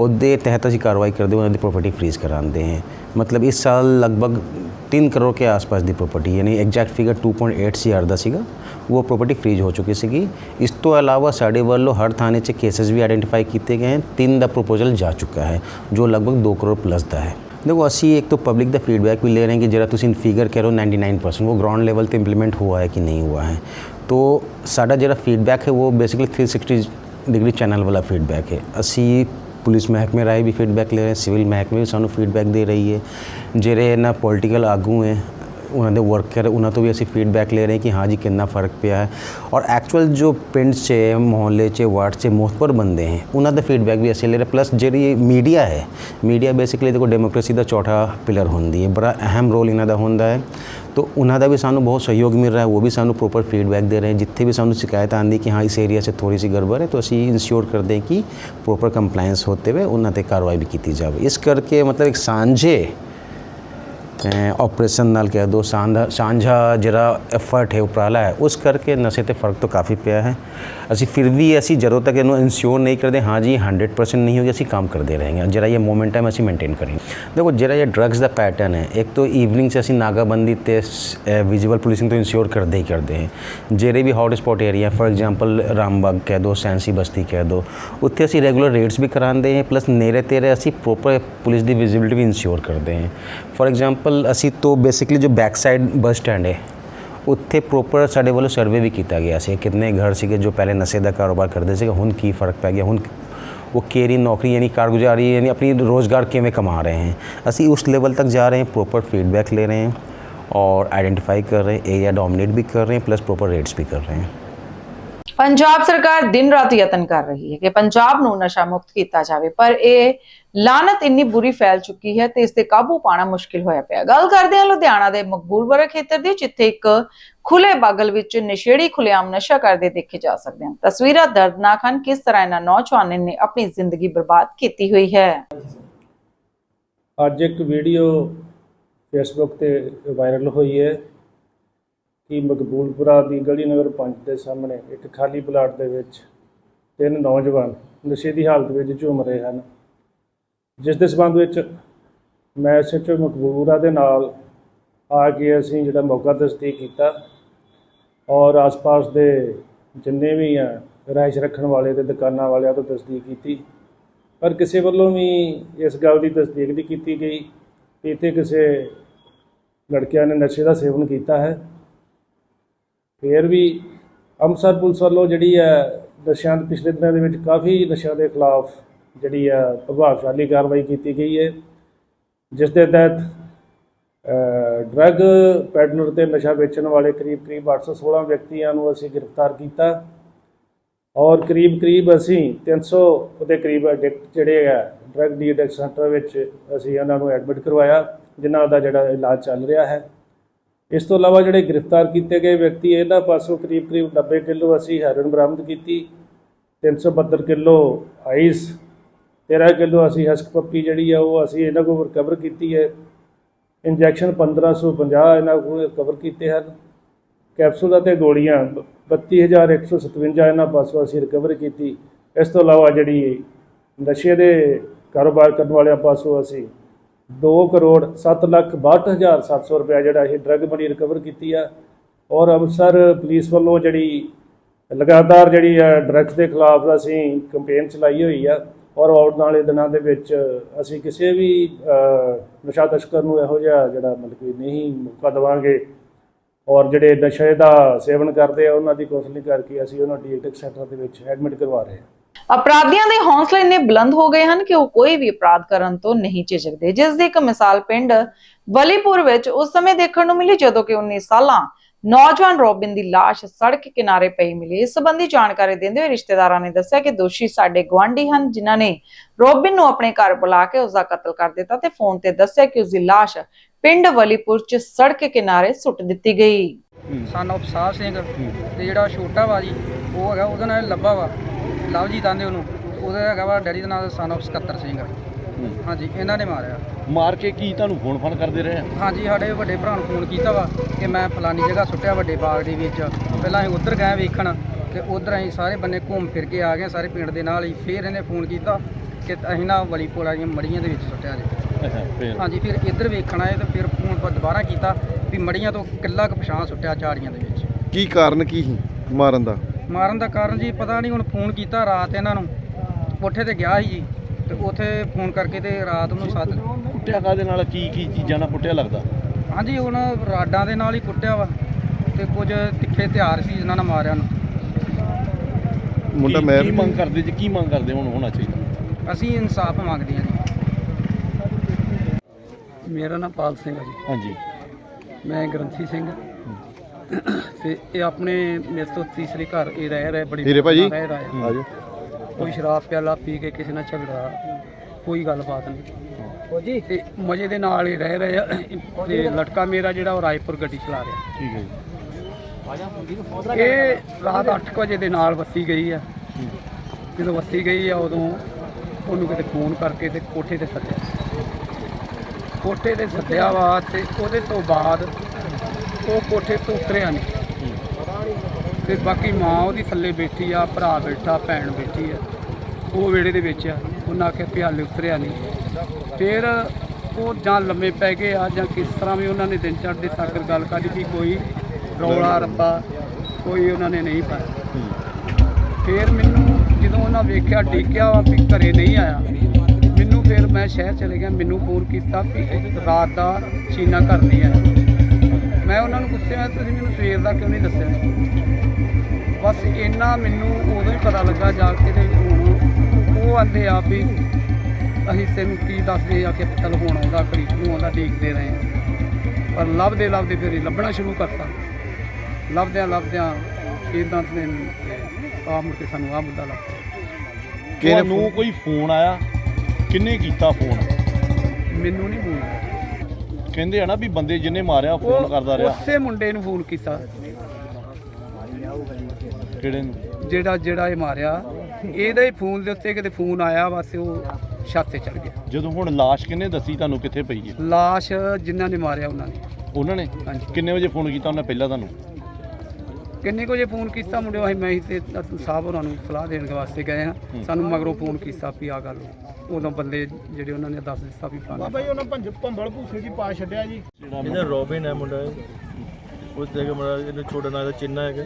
[SPEAKER 11] ਉਹਦੇ ਤਹਿਤ ਅਸੀਂ ਕਾਰਵਾਈ ਕਰਦੇ ਹਾਂ ਉਹਨਾਂ ਦੀ ਪ੍ਰਾਪਰਟੀ ਫ੍ਰੀਜ਼ ਕਰਾਉਂਦੇ हैं ਮਤਲਬ ਇਸ ਸਾਲ ਲਗਭਗ 3 ਕਰੋੜ ਕੇ ਆਸ-ਪਾਸ ਦੀ ਪ੍ਰਾਪਰਟੀ ਯਾਨੀ ਐਗਜ਼ੈਕਟ ਫਿਗਰ 2.8 ਸੀਆਰ ਦਾ ਸੀਗਾ ਉਹ ਪ੍ਰਾਪਰਟੀ ਫ੍ਰੀਜ਼ ਹੋ ਚੁੱਕੀ ਸੀਗੀ ਇਸ ਤੋਂ ਇਲਾਵਾ ਸਾਡੇ ਵੱਲੋਂ ਹਰ ਥਾਣੇ 'ਚ ਕੇਸਸ ਵੀ ਆਇਡੈਂਟੀਫਾਈ ਕੀਤੇ ਗਏ ਹਨ ਤਿੰਨ ਦਾ ਪ੍ਰਪੋਜ਼ਲ ਜਾ ਚੁੱਕਾ ਹੈ ਜੋ ਲਗਭਗ 2 ਕਰੋੜ ਪਲੱਸ ਦਾ ਹੈ ਦੇਖੋ ਅਸੀਂ ਇੱਕ ਤਾਂ ਪਬਲਿਕ ਦਾ ਫੀਡਬੈਕ ਵੀ ਲੈ ਰਹੇ ਹਾਂ ਕਿ ਜਿਹੜਾ ਤੁਸੀਂ ਫਿਗਰ ਕਹਿ ਰਹੇ ਹੋ 99% ਉਹ ਗਰਾਊਂਡ ਲੈਵਲ ਤੇ ਇੰਪਲੀਮੈਂਟ हुआ है कि नहीं हुआ है तो ਸਾਡਾ ਜਿਹੜਾ ਫੀਡਬੈਕ ਹੈ ਉਹ ਬੇਸਿਕਲੀ 360 ਡਿਗਰੀ ਚੈਨਲ ਵਾਲਾ ਫੀਡਬੈਕ ਹੈ ਅਸੀਂ ਪੁਲਿਸ ਮਹਿਕਮੇ ਰਾਹੀਂ ਵੀ ਫੀਡਬੈਕ ਲੈ ਰਹੇ ਸਿਵਲ ਮਹਿਕਮੇ ਵੀ ਸਾਨੂੰ ਫੀਡਬੈਕ ਦੇ ਰਹੀ ਹੈ। ਜਿਹੜੇ ਇਹਨਾਂ ਪੋਲੀਟੀਕਲ ਆਗੂ ਹੈ ਉਹਨਾਂ ਦੇ ਵਰਕਰ ਉਹਨਾਂ ਤੋਂ ਵੀ ਅਸੀਂ ਫੀਡਬੈਕ ਲੈ ਰਹੇ ਕਿ ਹਾਂ ਜੀ, ਕਿੰਨਾ ਫ਼ਰਕ ਪਿਆ ਹੈ। ਔਰ ਐਕਚੁਅਲ ਜੋ ਪਿੰਡ 'ਚ ਮੁਹੱਲੇ 'ਚ, ਵਾਰਡ 'ਚ ਮੋਹਤਬਰ ਬੰਦੇ ਹੈ, ਉਹਨਾਂ ਦਾ ਫੀਡਬੈਕ ਵੀ ਅਸੀਂ ਲੈ ਰਹੇ ਪਲੱਸ ਜਿਹੜੀ ਮੀਡੀਆ ਹੈ ਮੀਡੀਆ ਬੇਸਿਕਲੀ ਦੇਖੋ ਡੈਮੋਕ੍ਰੇਸੀ ਦਾ ਚੌਥਾ ਪਿਲਰ ਹੁੰਦੀ ਹੈ। ਬੜਾ ਅਹਿਮ ਰੋਲ ਇਹਨਾਂ ਦਾ ਹੁੰਦਾ ਹੈ। ਤੋ ਉਹਨਾਂ ਦਾ ਵੀ ਸਾਨੂੰ ਬਹੁਤ ਸਹਿਯੋਗ ਮਿਲ ਰਿਹਾ ਹੈ, ਉਹ ਵੀ ਸਾਨੂੰ ਪ੍ਰੋਪਰ ਫੀਡਬੈਕ ਦੇ ਰਹੇ ਜਿੱਥੇ ਵੀ ਸਾਨੂੰ ਸ਼ਿਕਾਇਤ ਆਉਂਦੀ ਕਿ ਹਾਂ, ਇਸ ਏਰੀਆ 'ਚ ਥੋੜੀ ਸੀ ਗੜਬੜ ਹੈ, ਤਾਂ ਅਸੀਂ ਇਨਸ਼ੋਰ ਕਰਦੇ ਹਾਂ ਕਿ ਪ੍ਰੋਪਰ ਕੰਪਲਾਈਂਸ ਹੋਤੇ ਹੋਏ, ਉਹਨਾਂ ਤੇ ਕਾਰਵਾਈ ਵੀ ਕੀਤੀ ਜਾਵੇ। ਇਸ ਕਰਕੇ ਮਤਲਬ ਇੱਕ ਸਾਂਝੇ ਆਪਰੇਸ਼ਨ ਨਾਲ ਕਹਿ ਦੋ ਸਾਂਝਾ ਜਿਹੜਾ ਐਫਰਟ ਹੈ ਉਪਰਾਲਾ ਹੈ ਉਸ ਕਰਕੇ ਨਸ਼ੇ ਤੇ ਫ਼ਰਕ ਤਾਂ ਕਾਫੀ ਪਿਆ ਹੈ ਅਸੀਂ ਫਿਰ ਵੀ ਅਸੀਂ ਜਦੋਂ ਤੱਕ ਇਹਨੂੰ ਇਨਸ਼ੋਰ ਨਹੀਂ ਕਰਦੇ ਹਾਂ ਜੀ 100% ਨਹੀਂ ਹੋਗੀ ਅਸੀਂ ਕੰਮ ਕਰਦੇ ਰਹੇਗੇ ਜਿਹੜਾ ਇਹ ਮੋਮੈਂਟਮ ਅਸੀਂ ਮੇਨਟੇਨ ਕਰਾਂਗੇ ਦੇਖੋ ਜਿਹੜਾ ਇਹ ਡਰੱਗਸ ਦਾ ਪੈਟਰਨ ਹੈ ਇੱਕ ਤੋਂ ਈਵਨਿੰਗ ਸੇ ਅਸੀਂ ਨਾਗਾਬੰਦੀ ਤੇ ਵਿਜ਼ੂਅਲ ਪੁਲਿਸਿੰਗ ਤੋਂ ਇਨਸ਼ੋਰ ਕਰਦੇ ਹੀ ਕਰਦੇ ਹਾਂ ਜਿਹੜੇ ਵੀ hot spot area for example Rambagh ਕਹਿ ਦੋ ਸੈਂਸੀ ਬਸਤੀ ਕਹਿ ਦੋ ਉੱਥੇ ਅਸੀਂ ਰੈਗੂਲਰ ਰੇਡਸ ਵੀ ਕਰਾਉਂਦੇ ਹਾਂ ਪਲੱਸ ਨੇਰੇ ਤੇਰੇ ਅਸੀਂ ਪ੍ਰੋਪਰ ਪੁਲਿਸ ਦੀ ਵਿਜ਼ਿਬਿਲਟੀ ਵੀ ਇਨਸ਼ੋਰ ਕਰਦੇ ਹਾਂ फॉर एग्ज़ाम्पल असी तो बेसिकली जो बैकसाइड बस स्टैंड है, उत्थे प्रोपर साढ़े वालों सर्वे भी किया गया से। कितने घर से जो पहले नशे का कारोबार करते थे हूँ की फ़र्क पै गया? हूँ वो केरी नौकरी यानी कारगुजारी यानी अपनी रोज़गार किमें कमा रहे हैं? असी उस लेवल तक जा रहे हैं प्रोपर फीडबैक ले रहे हैं और आइडेंटिफाई कर रहे हैं एरिया डोमिनेट भी कर रहे हैं प्लस प्रोपर रेट्स भी कर रहे हैं।
[SPEAKER 1] ਪੰਜਾਬ ਸਰਕਾਰ ਦਿਨ ਰਾਤ ਯਤਨ ਕਰ ਰਹੀ ਹੈ ਕਿ ਪੰਜਾਬ ਨੂੰ ਨਸ਼ਾ ਮੁਕਤ ਕੀਤਾ ਜਾਵੇ, ਪਰ ਇਹ ਲਾਨਤ ਇੰਨੀ ਬੁਰੀ ਫੈਲ ਚੁੱਕੀ ਹੈ ਤੇ ਇਸ ਤੇ ਕਾਬੂ ਪਾਣਾ ਮੁਸ਼ਕਿਲ ਹੋਇਆ ਪਿਆ। ਗੱਲ ਕਰਦੇ ਹਾਂ ਲੁਧਿਆਣਾ ਦੇ ਮਕਬੂਲਪੁਰਾ ਖੇਤਰ ਦੀ, ਜਿੱਥੇ ਇੱਕ ਖੁੱਲੇ ਬਾਗਲ ਵਿੱਚ ਨਸ਼ੇੜੀ ਖੁੱਲੇਆਮ ਨਸ਼ਾ ਕਰਦੇ ਦੇਖੇ ਜਾ ਸਕਦੇ ਹਨ। ਤਸਵੀਰਾਂ ਦਰਦਨਾਕ ਹਨ, ਕਿਸ ਤਰ੍ਹਾਂ ਇਹਨਾਂ ਨੌਜਵਾਨਾਂ ਨੇ ਆਪਣੀ ਜ਼ਿੰਦਗੀ ਬਰਬਾਦ ਕੀਤੀ ਹੋਈ ਹੈ?
[SPEAKER 13] ਅੱਜ ਇੱਕ ਵੀਡੀਓ ਫੇਸਬੁੱਕ ਤੇ ਵਾਇਰਲ ਹੋਈ ਹੈ। ਕਿ ਮਕਬੂਲਪੁਰਾ ਦੀ ਗਲੀ ਨੰਬਰ 5 ਦੇ ਸਾਹਮਣੇ ਇੱਕ ਖਾਲੀ ਪਲਾਟ ਦੇ ਵਿੱਚ ਤਿੰਨ ਨੌਜਵਾਨ ਨਸ਼ੇ ਦੀ ਹਾਲਤ ਵਿੱਚ ਝੂਮ ਰਹੇ ਹਨ, ਜਿਸ ਦੇ ਸਬੰਧ ਵਿੱਚ ਮੈਂ ਐਸਐਚਓ ਮਕਬੂਲਪੁਰਾ ਦੇ ਨਾਲ ਆ ਕੇ ਅਸੀਂ ਜਿਹੜਾ ਮੌਕਾ ਤਸਦੀਕ ਕੀਤਾ ਔਰ ਆਸ-ਪਾਸ ਦੇ ਜਿੰਨੇ ਵੀ ਆ ਰਿਹਾਇਸ਼ ਰੱਖਣ ਵਾਲੇ ਤੇ ਦੁਕਾਨਾਂ ਵਾਲਿਆਂ ਤੋਂ ਤਸਦੀਕ ਕੀਤੀ। ਪਰ ਕਿਸੇ ਵੱਲੋਂ ਵੀ ਇਸ ਗੱਲ ਦੀ ਤਸਦੀਕ ਨਹੀਂ ਕੀਤੀ ਗਈ। ਕਿ ਇੱਥੇ ਕਿਸੇ ਲੜਕਿਆਂ ਨੇ ਨਸ਼ੇ ਦਾ ਸੇਵਨ ਕੀਤਾ ਹੈ। ਫਿਰ ਵੀ ਅੰਮ੍ਰਿਤਸਰ ਪੁਲਿਸ ਵੱਲੋਂ ਜਿਹੜੀ ਹੈ ਨਸ਼ਿਆਂ ਦੇ ਪਿਛਲੇ ਦਿਨਾਂ ਦੇ ਵਿੱਚ ਕਾਫੀ ਨਸ਼ਿਆਂ ਦੇ ਖਿਲਾਫ ਜਿਹੜੀ ਹੈ ਪ੍ਰਭਾਵਸ਼ਾਲੀ ਕਾਰਵਾਈ ਕੀਤੀ ਗਈ ਹੈ। ਜਿਸ ਦੇ ਤਹਿਤ ਡਰੱਗ ਪੈਡਲਰ ਤੇ ਨਸ਼ਾ ਵੇਚਣ ਵਾਲੇ ਕਰੀਬ ਕਰੀਬ 816 ਵਿਅਕਤੀਆਂ ਨੂੰ ਅਸੀਂ ਗ੍ਰਿਫਤਾਰ ਕੀਤਾ ਔਰ ਕਰੀਬ ਕਰੀਬ ਅਸੀਂ 300 ਦੇ ਕਰੀਬ ਐਡਿਕਟ ਜਿਹੜੇ ਆ ਡਰੱਗ ਡੀਟੈਕਸ ਸੈਂਟਰ ਵਿੱਚ ਅਸੀਂ ਇਹਨਾਂ ਨੂੰ ਐਡਮਿਟ ਕਰਵਾਇਆ, ਜਿਨ੍ਹਾਂ ਦਾ ਜਿਹੜਾ ਇਲਾਜ ਚੱਲ ਰਿਹਾ ਹੈ। ਇਸ ਤੋਂ ਇਲਾਵਾ ਜਿਹੜੇ ਗ੍ਰਿਫਤਾਰ ਕੀਤੇ ਗਏ ਵਿਅਕਤੀ, ਇਹਨਾਂ ਪਾਸੋਂ ਕਰੀਬ ਕਰੀਬ 90 ਕਿਲੋ ਅਸੀਂ ਹੈਰੋਇਨ ਬਰਾਮਦ ਕੀਤੀ 372 ਕਿਲੋ ਆਈਸ 13 ਕਿਲੋ ਅਸੀਂ ਹਸਕ ਪੱਪੀ ਜਿਹੜੀ ਆ ਉਹ ਅਸੀਂ ਇਹਨਾਂ ਕੋਲ ਰਿਕਵਰ ਕੀਤੀ ਹੈ। ਇੰਜੈਕਸ਼ਨ 1550 ਇਹਨਾਂ ਕੋਲ ਰਿਕਵਰ ਕੀਤੇ ਹਨ। ਕੈਪਸੂਲ ਅਤੇ ਗੋਲੀਆਂ 32157 ਇਹਨਾਂ ਪਾਸੋਂ ਅਸੀਂ ਰਿਕਵਰ ਕੀਤੀ। ਇਸ ਤੋਂ ਇਲਾਵਾ ਜਿਹੜੀ ਨਸ਼ੇ ਦੇ ਕਾਰੋਬਾਰ ਕਰਨ ਵਾਲਿਆਂ ਪਾਸੋਂ ਅਸੀਂ 2 ਕਰੋੜ 7 ਲੱਖ 62 ਹਜ਼ਾਰ 700 ਰੁਪਏ ਜਿਹੜਾ ਇਹ ਡਰੱਗ ਮਨੀ ਰਿਕਵਰ ਕੀਤੀ ਆ। ਔਰ ਅੰਮ੍ਰਿਤਸਰ ਪੁਲਿਸ ਵੱਲੋਂ ਜਿਹੜੀ ਲਗਾਤਾਰ ਜਿਹੜੀ ਆ ਡਰੱਗਸ ਦੇ ਖਿਲਾਫ ਅਸੀਂ ਕੰਪੇਨ ਚਲਾਈ ਹੋਈ ਆ। ਔਰ ਆਉਣ ਵਾਲੇ ਦਿਨਾਂ ਦੇ ਵਿੱਚ ਅਸੀਂ ਕਿਸੇ ਵੀ ਨਸ਼ਾ ਤਸਕਰ ਨੂੰ ਇਹੋ ਜਿਹਾ ਜਿਹੜਾ ਮਤਲਬ ਕਿ ਨਹੀਂ ਮੌਕਾ ਦੇਵਾਂਗੇ। ਔਰ ਜਿਹੜੇ ਨਸ਼ੇ ਦਾ ਸੇਵਨ ਕਰਦੇ ਆ, ਉਹਨਾਂ ਦੀ ਕਾਉਂਸਲਿੰਗ ਕਰਕੇ ਅਸੀਂ ਉਹਨਾਂ ਡੀਟੈਕ ਸੈਂਟਰ ਦੇ ਵਿੱਚ ਐਡਮਿਟ ਕਰਵਾ ਰਹੇ ਹਾਂ
[SPEAKER 1] ਅਪਰਾਧੀਆਂ ਦੇ ਹੌਸਲੇ ਇੰਨੇ ਬੁਲੰਦ ਹੋ ਗਏ ਹਨ ਕਿ ਉਹ ਕੋਈ ਵੀ ਅਪਰਾਧ ਕਰਨ ਤੋਂ ਨਹੀਂ ਝਿਜਕਦੇ। ਜਿਸ ਦੀ ਇੱਕ ਮਿਸਾਲ ਪਿੰਡ ਵਲੀਪੁਰ ਵਿੱਚ ਉਸ ਸਮੇਂ ਦੇਖਣ ਨੂੰ ਮਿਲੀ ਜਦੋਂ ਕਿ 19 ਸਾਲਾਂ ਨੌਜਵਾਨ ਰੋਬਿਨ ਦੀ ਲਾਸ਼ ਸੜਕ ਕਿਨਾਰੇ ਪਈ ਮਿਲੀ। ਇਸ ਸੰਬੰਧੀ ਜਾਣਕਾਰੀ ਦਿੰਦੇ ਹੋਏ ਰਿਸ਼ਤੇਦਾਰਾਂ ਨੇ ਦੱਸਿਆ ਕਿ ਦੋਸ਼ੀ ਸਾਡੇ ਗਵਾਂਢੀ ਹਨ, ਜਿਨ੍ਹਾਂ ਨੇ ਰੋਬਿਨ ਨੂੰ ਆਪਣੇ ਘਰ ਬੁਲਾ ਕੇ ਉਸ ਦਾ ਕਤਲ ਕਰ ਦਿੱਤਾ ਤੇ ਫੋਨ ਤੇ ਦੱਸਿਆ ਕਿ ਉਸ ਦੀ ਲਾਸ਼ ਪਿੰਡ ਵਲੀਪੁਰ 'ਚ ਸੜਕ ਕਿਨਾਰੇ ਸੁੱਟ ਦਿੱਤੀ ਗਈ।
[SPEAKER 14] ਸਨ ਆਫ ਸਾਹ ਸਿੰਘ ਤੇ ਜਿਹੜਾ ਛੋਟਾ ਵਾ ਜੀ, ਉਹ ਹੈਗਾ, ਉਹਦਾ ਨਾਮ ਲੱਭਾ ਵਾ। ਲਵਜੀਤ ਆਂਦੇ ਉਹਨੂੰ, ਉਹਦਾ ਹੈਗਾ ਵਾ ਡੈਡੀ ਦਾ ਨਾਮ ਸਨ ਆਫ ਸਕੱਤਰ ਸਿੰਘ। ਹਾਂਜੀ ਇਹਨਾਂ ਨੇ ਮਾਰਿਆ।
[SPEAKER 12] ਮਾਰ ਕੇ ਕੀ ਤੁਹਾਨੂੰ ਫੋਨ ਫਾਨ ਕਰਦੇ ਰਹੇ?
[SPEAKER 14] ਹਾਂਜੀ ਸਾਡੇ ਵੱਡੇ ਭਰਾ ਨੂੰ ਫੋਨ ਕੀਤਾ ਵਾ ਕਿ ਮੈਂ ਫਲਾਨੀ ਜਗ੍ਹਾ ਸੁੱਟਿਆ ਵੱਡੇ ਬਾਗ ਦੇ ਵਿੱਚ। ਪਹਿਲਾਂ ਅਸੀਂ ਉੱਧਰ ਗਏ ਵੇਖਣ ਤੇ ਉੱਧਰ ਅਸੀਂ ਸਾਰੇ ਬੰਨੇ ਘੁੰਮ ਫਿਰ ਕੇ ਆ ਗਏ ਸਾਰੇ ਪਿੰਡ ਦੇ ਨਾਲ ਹੀ। ਫਿਰ ਇਹਨੇ ਫੋਨ ਕੀਤਾ ਕਿ ਅਸੀਂ ਨਾ ਵਲੀ ਪੋਲਾ ਦੀਆਂ ਮੜੀਆਂ ਦੇ ਵਿੱਚ ਸੁੱਟਿਆ ਜੀ।
[SPEAKER 12] ਅੱਛਾ ਫੇਰ?
[SPEAKER 14] ਹਾਂਜੀ ਫਿਰ ਇੱਧਰ ਵੇਖਣ ਆਏ ਤੇ ਫਿਰ ਫੋਨ ਪਰ ਦੁਬਾਰਾ ਕੀਤਾ ਵੀ ਮੜੀਆਂ ਤੋਂ ਕਿੱਲਾ ਕੁ ਪਛਾਣ ਸੁੱਟਿਆ ਝਾੜੀਆਂ ਦੇ ਵਿੱਚ।
[SPEAKER 15] ਕੀ ਕਾਰਨ ਕੀ ਸੀ ਮਾਰਨ ਦਾ?
[SPEAKER 14] ਮਾਰਨ ਦਾ ਕਾਰਨ ਜੀ ਪਤਾ ਨਹੀਂ ਹੁਣ ਫੋਨ ਕੀਤਾ ਰਾਤ ਇਹਨਾਂ ਨੂੰ। ਕੋਠੇ ਤੇ ਗਿਆ ਸੀ ਜੀ। ਤੇ ਉੱਥੇ ਫੋਨ ਕਰਕੇ ਤੇ ਰਾਤ ਨੂੰ ਸੱਦ
[SPEAKER 12] ਕੁੱਟਿਆ ਕਾਦੇ ਨਾਲ? ਕੀ ਕੀ ਚੀਜ਼ਾਂ ਨਾਲ ਕੁੱਟਿਆ ਲੱਗਦਾ?
[SPEAKER 14] ਹਾਂਜੀ ਹੁਣ ਰਾਡਾਂ ਦੇ ਨਾਲ ਹੀ ਕੁੱਟਿਆ ਵਾ ਤੇ ਕੁਝ ਤਿੱਖੇ ਹਥਿਆਰ ਸੀ ਜਿਨ੍ਹਾਂ ਨਾਲ ਮਾਰਿਆ ਨੂੰ
[SPEAKER 15] ਮੁੰਡਾ
[SPEAKER 12] ਕੀ-
[SPEAKER 15] ਮੈਰ
[SPEAKER 12] ਕੀ ਮੰਗ ਕਰਦੇ ਜੀ? ਕੀ ਮੰਗ ਕਰਦੇ ਹੁਣ ਹੋਣਾ ਚਾਹੀਦਾ?
[SPEAKER 14] ਅਸੀਂ ਇਨਸਾਫ ਮੰਗਦੇ ਹਾਂ ਜੀ। ਮੇਰਾ ਨਾਮ ਪਾਲ ਸਿੰਘ ਹੈ ਜੀ।
[SPEAKER 12] ਹਾਂਜੀ।
[SPEAKER 14] ਮੈਂ ਗ੍ਰੰਥੀ ਸਿੰਘ। ਤੇ ਇਹ ਆਪਣੇ ਮੇਰੇ ਤੋਂ ਤੀਸਰੇ ਘਰ ਇਹ ਰਹਿ ਰਹੇ ਬੜੀ
[SPEAKER 15] ਹੀਰੇ ਭਾਜੀ?
[SPEAKER 14] ਰਹਿ ਰਹੇ।
[SPEAKER 15] ਆਜੋ।
[SPEAKER 14] ਕੋਈ ਸ਼ਰਾਬ ਪਿਆਲਾ ਪੀ ਕੇ ਕਿਸੇ ਨਾਲ ਝਗੜਾ ਕੋਈ ਗੱਲਬਾਤ ਨਹੀਂ। ਉਹ ਜੀ ਤੇ ਮਜ਼ੇ ਦੇ ਨਾਲ ਹੀ ਰਹਿ ਰਹੇ ਆ। ਤੇ ਲਟਕਾ ਮੇਰਾ ਜਿਹੜਾ ਉਹ ਰਾਏਪੁਰ ਗੱਡੀ ਚਲਾ ਰਿਹਾ।
[SPEAKER 12] ਠੀਕ ਹੈ ਜੀ।
[SPEAKER 14] ਇਹ ਰਾਤ 8 ਵਜੇ ਦੇ ਨਾਲ ਵੱਸੀ ਗਈ ਆ। ਜਦੋਂ ਵੱਸੀ ਗਈ ਆ ਉਦੋਂ ਉਹਨੂੰ ਕਿਤੇ ਫੋਨ ਕਰਕੇ ਤੇ ਕੋਠੇ ਤੇ ਸੱਦਿਆ। ਕੋਠੇ ਤੇ ਸੱਦਿਆ ਵਾ ਤੇ ਉਹਦੇ ਤੋਂ ਬਾਅਦ ਉਹ ਕੋਠੇ ਤੋਂ ਉਤਰਿਆ ਨਹੀਂ ਤੇ ਬਾਕੀ ਮਾਂ ਉਹਦੀ ਥੱਲੇ ਬੈਠੀ ਆ ਭਰਾ ਬੈਠਾ ਭੈਣ ਬੈਠੀ ਆ। ਉਹ ਵਿਹੜੇ ਦੇ ਵਿੱਚ ਆ। ਉਹਨਾਂ ਆਖਿਆ ਵੀ ਹਾਲੇ ਉਤਰਿਆ ਨਹੀਂ ਫਿਰ ਉਹ ਜਾਂ ਲੰਮੇ ਪੈ ਗਏ ਆ ਜਾਂ ਕਿਸ ਤਰ੍ਹਾਂ ਵੀ ਉਹਨਾਂ ਨੇ ਦਿਨ ਚੜ੍ਹਦੇ ਸਾਕਰ ਗੱਲ ਕੱਢ ਵੀ ਕੋਈ ਰੌਲਾ ਰੱਪਾ ਕੋਈ ਉਹਨਾਂ ਨੇ ਨਹੀਂ ਪਾਇਆ। ਫਿਰ ਮੈਨੂੰ ਜਦੋਂ ਉਹਨਾਂ ਵੇਖਿਆ ਡਿੱਗਿਆ ਵਾ ਵੀ ਘਰੇ ਨਹੀਂ ਆਇਆ ਮੈਨੂੰ ਫਿਰ ਮੈਂ ਸ਼ਹਿਰ ਚਲੇ ਗਿਆ। ਮੈਨੂੰ ਫੋਨ ਕੀਤਾ ਵੀ ਰਾਤ ਦਾ ਚੀਨਾ ਨਹੀਂ ਆਇਆ। ਮੈਂ ਉਹਨਾਂ ਨੂੰ ਪੁੱਛਿਆ ਤੁਸੀਂ ਮੈਨੂੰ ਸਵੇਰ ਦਾ ਕਿਉਂ ਨਹੀਂ ਦੱਸਿਆ? ਬਸ ਇੰਨਾ ਮੈਨੂੰ ਉਦੋਂ ਹੀ ਪਤਾ ਲੱਗਾ ਜਾ ਕੇ ਤੇ ਹੁਣ ਉਹ ਆਂਦੇ ਆ ਵੀ ਅਸੀਂ ਤੈਨੂੰ ਕੀ ਦੱਸਦੇ ਆ ਕਿ ਚੱਲ ਹੁਣ ਆਉਂਦਾ ਘੜੀ ਨੂੰ ਆਉਂਦਾ ਦੇਖਦੇ ਰਹੇ। ਪਰ ਲੱਭਦੇ ਲੱਭਦੇ ਫਿਰ ਇਹ ਲੱਭਣਾ ਸ਼ੁਰੂ ਕਰਤਾ। ਲੱਭਦਿਆਂ ਲੱਭਦਿਆਂ ਇਦਾਂ ਨੇ ਆ ਮੁੜ ਕੇ ਸਾਨੂੰ ਆ ਮੁੱਦਾ ਲੱਗ ਪਿਆ
[SPEAKER 12] ਤੁਹਾਨੂੰ ਕੋਈ ਫੋਨ ਆਇਆ? ਕਿੰਨੇ ਕੀਤਾ ਫੋਨ?
[SPEAKER 14] ਮੈਨੂੰ ਨਹੀਂ ਬੋਲਦਾ
[SPEAKER 12] ਕਹਿੰਦੇ ਆ ਨਾ ਵੀ ਬੰਦੇ ਜਿਹਨੇ ਮਾਰਿਆ ਫੋਨ ਕਰਦਾ ਰਿਹਾ।
[SPEAKER 14] ਉਸੇ ਮੁੰਡੇ ਨੂੰ ਫੋਨ ਕੀਤਾ।
[SPEAKER 12] ਕਿਹੜੇ ਨੂੰ?
[SPEAKER 14] ਜਿਹੜਾ ਜਿਹੜਾ ਇਹ ਮਾਰਿਆ ਇਹਦੇ ਹੀ ਫੋਨ ਦੇ ਉੱਤੇ ਕਿਤੇ ਫੋਨ ਆਇਆ ਬਸ ਉਹ ਛੱਤ ਤੇ ਚੜ ਗਿਆ।
[SPEAKER 12] ਜਦੋਂ ਹੁਣ ਲਾਸ਼ ਕਿੰਨੇ ਦੱਸੀ ਤੁਹਾਨੂੰ ਕਿੱਥੇ ਪਈ ਹੈ?
[SPEAKER 14] ਲਾਸ਼ ਜਿਨ੍ਹਾਂ ਨੇ ਮਾਰਿਆ ਉਹਨਾਂ ਨੇ।
[SPEAKER 12] ਉਹਨਾਂ ਨੇ?
[SPEAKER 14] ਹਾਂਜੀ।
[SPEAKER 12] ਕਿੰਨੇ ਵਜੇ ਫੋਨ ਕੀਤਾ ਉਹਨੇ ਪਹਿਲਾਂ ਤੁਹਾਨੂੰ?
[SPEAKER 14] ਕਿੰਨੇ ਕੁ ਜੇ ਫੋਨ ਕੀਤਾ ਮੁੰਡਿਓ? ਅਸੀਂ ਮੈਂ ਹੀ ਤੇ ਸਾਹਿਬ ਉਹਨਾਂ ਨੂੰ ਸਲਾਹ ਦੇਣ ਦੇ ਵਾਸਤੇ ਗਏ ਹਾਂ। ਸਾਨੂੰ ਮਗਰੋਂ ਫੋਨ ਕੀਤਾ ਵੀ ਆ ਗੱਲ। ਉਦੋਂ ਬੰਦੇ ਜਿਹੜੇ ਉਹਨਾਂ ਨੇ ਦੱਸ ਦਿੱਤਾ ਵੀ ਫਲਾਣਾ
[SPEAKER 2] ਬਾਬਾ ਜੀ ਉਹਨਾਂ ਭੰਜ ਭੰਬਲ ਭੂਸੇ ਜੀ ਪਾ ਛੱਡਿਆ ਜੀ।
[SPEAKER 5] ਇਹਦਾ ਰੋਬਿਨ ਹੈ ਮੁੰਡਾ ਇਹ। ਉਸ ਜਗ੍ਹਾ ਮੁੰਡਾ ਇਹਨੂੰ ਛੋਟਾ ਨਾਂ ਦਾ ਚਿੰਨਾ ਹੈਗਾ।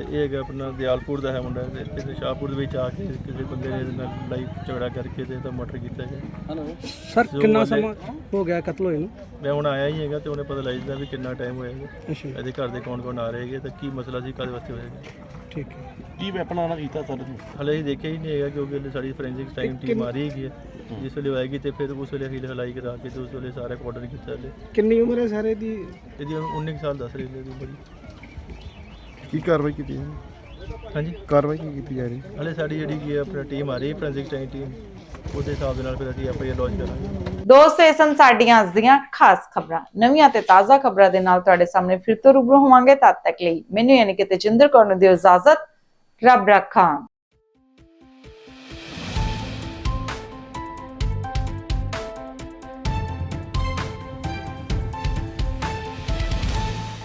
[SPEAKER 5] ਤੇ ਇਹ ਹੈਗਾ ਆਪਣਾ ਦਿਆਲਪੁਰ ਦਾ ਹੈ ਮੁੰਡਾ ਤੇ ਇੱਥੇ ਸ਼ਾਹਪੁਰ ਦੇ ਵਿੱਚ ਆ ਕੇ ਕਿਸੇ ਬੰਦੇ ਨੇ ਇਹਦੇ ਨਾਲ ਲੜਾਈ ਝਗੜਾ ਕਰਕੇ ਤੇ ਇਹਦਾ ਮਰਡਰ ਕੀਤਾ ਗਿਆ
[SPEAKER 14] ਹਲੋ
[SPEAKER 2] ਸਰ
[SPEAKER 5] ਜੋ
[SPEAKER 2] ਕਿੰਨਾ
[SPEAKER 5] ਬੰਦੇ-
[SPEAKER 2] ਸਮਾਂ ਹੋ ਗਿਆ ਕਤਲ ਹੋਏ ਨੂੰ?
[SPEAKER 5] ਮੈਂ ਹੁਣ ਆਇਆ ਹੀ ਹੈਗਾ ਤੇ ਉਹਨੇ ਪਤਾ ਲੱਗ ਜਾਂਦਾ ਵੀ ਕਿੰਨਾ ਟਾਈਮ ਹੋਇਆ ਹੈਗਾ।
[SPEAKER 2] ਅੱਛਾ
[SPEAKER 5] ਇਹਦੇ ਘਰ ਦੇ ਕੌਣ ਕੌਣ ਆ ਰਹੇ ਹੈਗੇ ਤੇ ਕੀ ਮਸਲਾ ਸੀ ਕਾਹਦੇ ਵਾਸਤੇ ਹੋਏਗਾ
[SPEAKER 2] ਠੀਕ ਹੈ।
[SPEAKER 12] ਕੀ ਵੈਪਨਾਂ ਨਾਲ ਕੀਤਾ ਸਰ
[SPEAKER 5] ਹਲੇ ਅਸੀਂ ਦੇਖਿਆ ਹੀ ਨਹੀਂ ਹੈਗਾ ਕਿਉਂਕਿ ਹਲੇ ਸਾਡੀ ਫੋਰੈਂਸਿਕ ਟਾਈਮ ਟੀਮ ਆ ਰਹੀ ਹੈਗੀ ਹੈ। ਜਿਸ ਵੇਲੇ ਹੋਏਗੀ ਤੇ ਫਿਰ ਉਸ ਵੇਲੇ ਹੀਲ ਹਲਾਈ ਕਰਾ ਕੇ ਤੇ ਉਸ ਵੇਲੇ ਸਾਰਾ ਆਰਡਰ ਕੀਤਾ ਹਲੇ
[SPEAKER 2] ਕਿੰਨੀ ਉਮਰ ਹੈ ਸਾਰੇ ਦੀ
[SPEAKER 5] ਇਹਦੀ 19 ਕੁ ਸਾਲ ਦੱਸ ਰਹੀ ਹੈ ਬੜੀ
[SPEAKER 15] ਕੀ ਕਾਰਵਾਈ ਕੀਤੀ ਹੈ
[SPEAKER 5] ਹਾਂਜੀ।
[SPEAKER 15] ਕਾਰਵਾਈ ਕੀ ਕੀਤੀ ਜਾ ਰਹੀ?
[SPEAKER 5] ਹਲੇ ਸਾਡੀ ਜਿਹੜੀ ਕੀ ਹੈ ਆਪਣਾ ਟੀਮ ਆ ਰਹੀ ਹੈ ਫੋਰੈਂਸਿਕ ਟਾਈਮ ਟੀਮ ਉਹਦੇ ਹਿਸਾਬ ਦੇ ਨਾਲ ਫਿਰ ਅਸੀਂ ਐਫ ਆਈ ਆਰ ਲੌਂਚ ਕਰਾਂਗੇ।
[SPEAKER 1] ਦੋਸਤੋ ਇਹ ਸਨ ਸਾਡੀਆਂ ਅੱਜ ਦੀਆਂ ਖਾਸ ਖਬਰਾਂ। ਨਵੀਆਂ ਤੇ ਤਾਜ਼ਾ ਖਬਰਾਂ ਦੇ ਨਾਲ ਤੁਹਾਡੇ ਸਾਹਮਣੇ ਫਿਰ ਤੋਂ ਰੂਬਰੂ ਹੋਵਾਂਗੇ। ਤਦ ਤੱਕ ਲਈ ਮੈਨੂੰ ਯਾਨੀ ਕਿ ਤੇਜਿੰਦਰ ਕੌਰ ਨੂੰ ਦਿਓ ਇਜਾਜ਼ਤ। ਰੱਬ ਰੱਖਾਂ।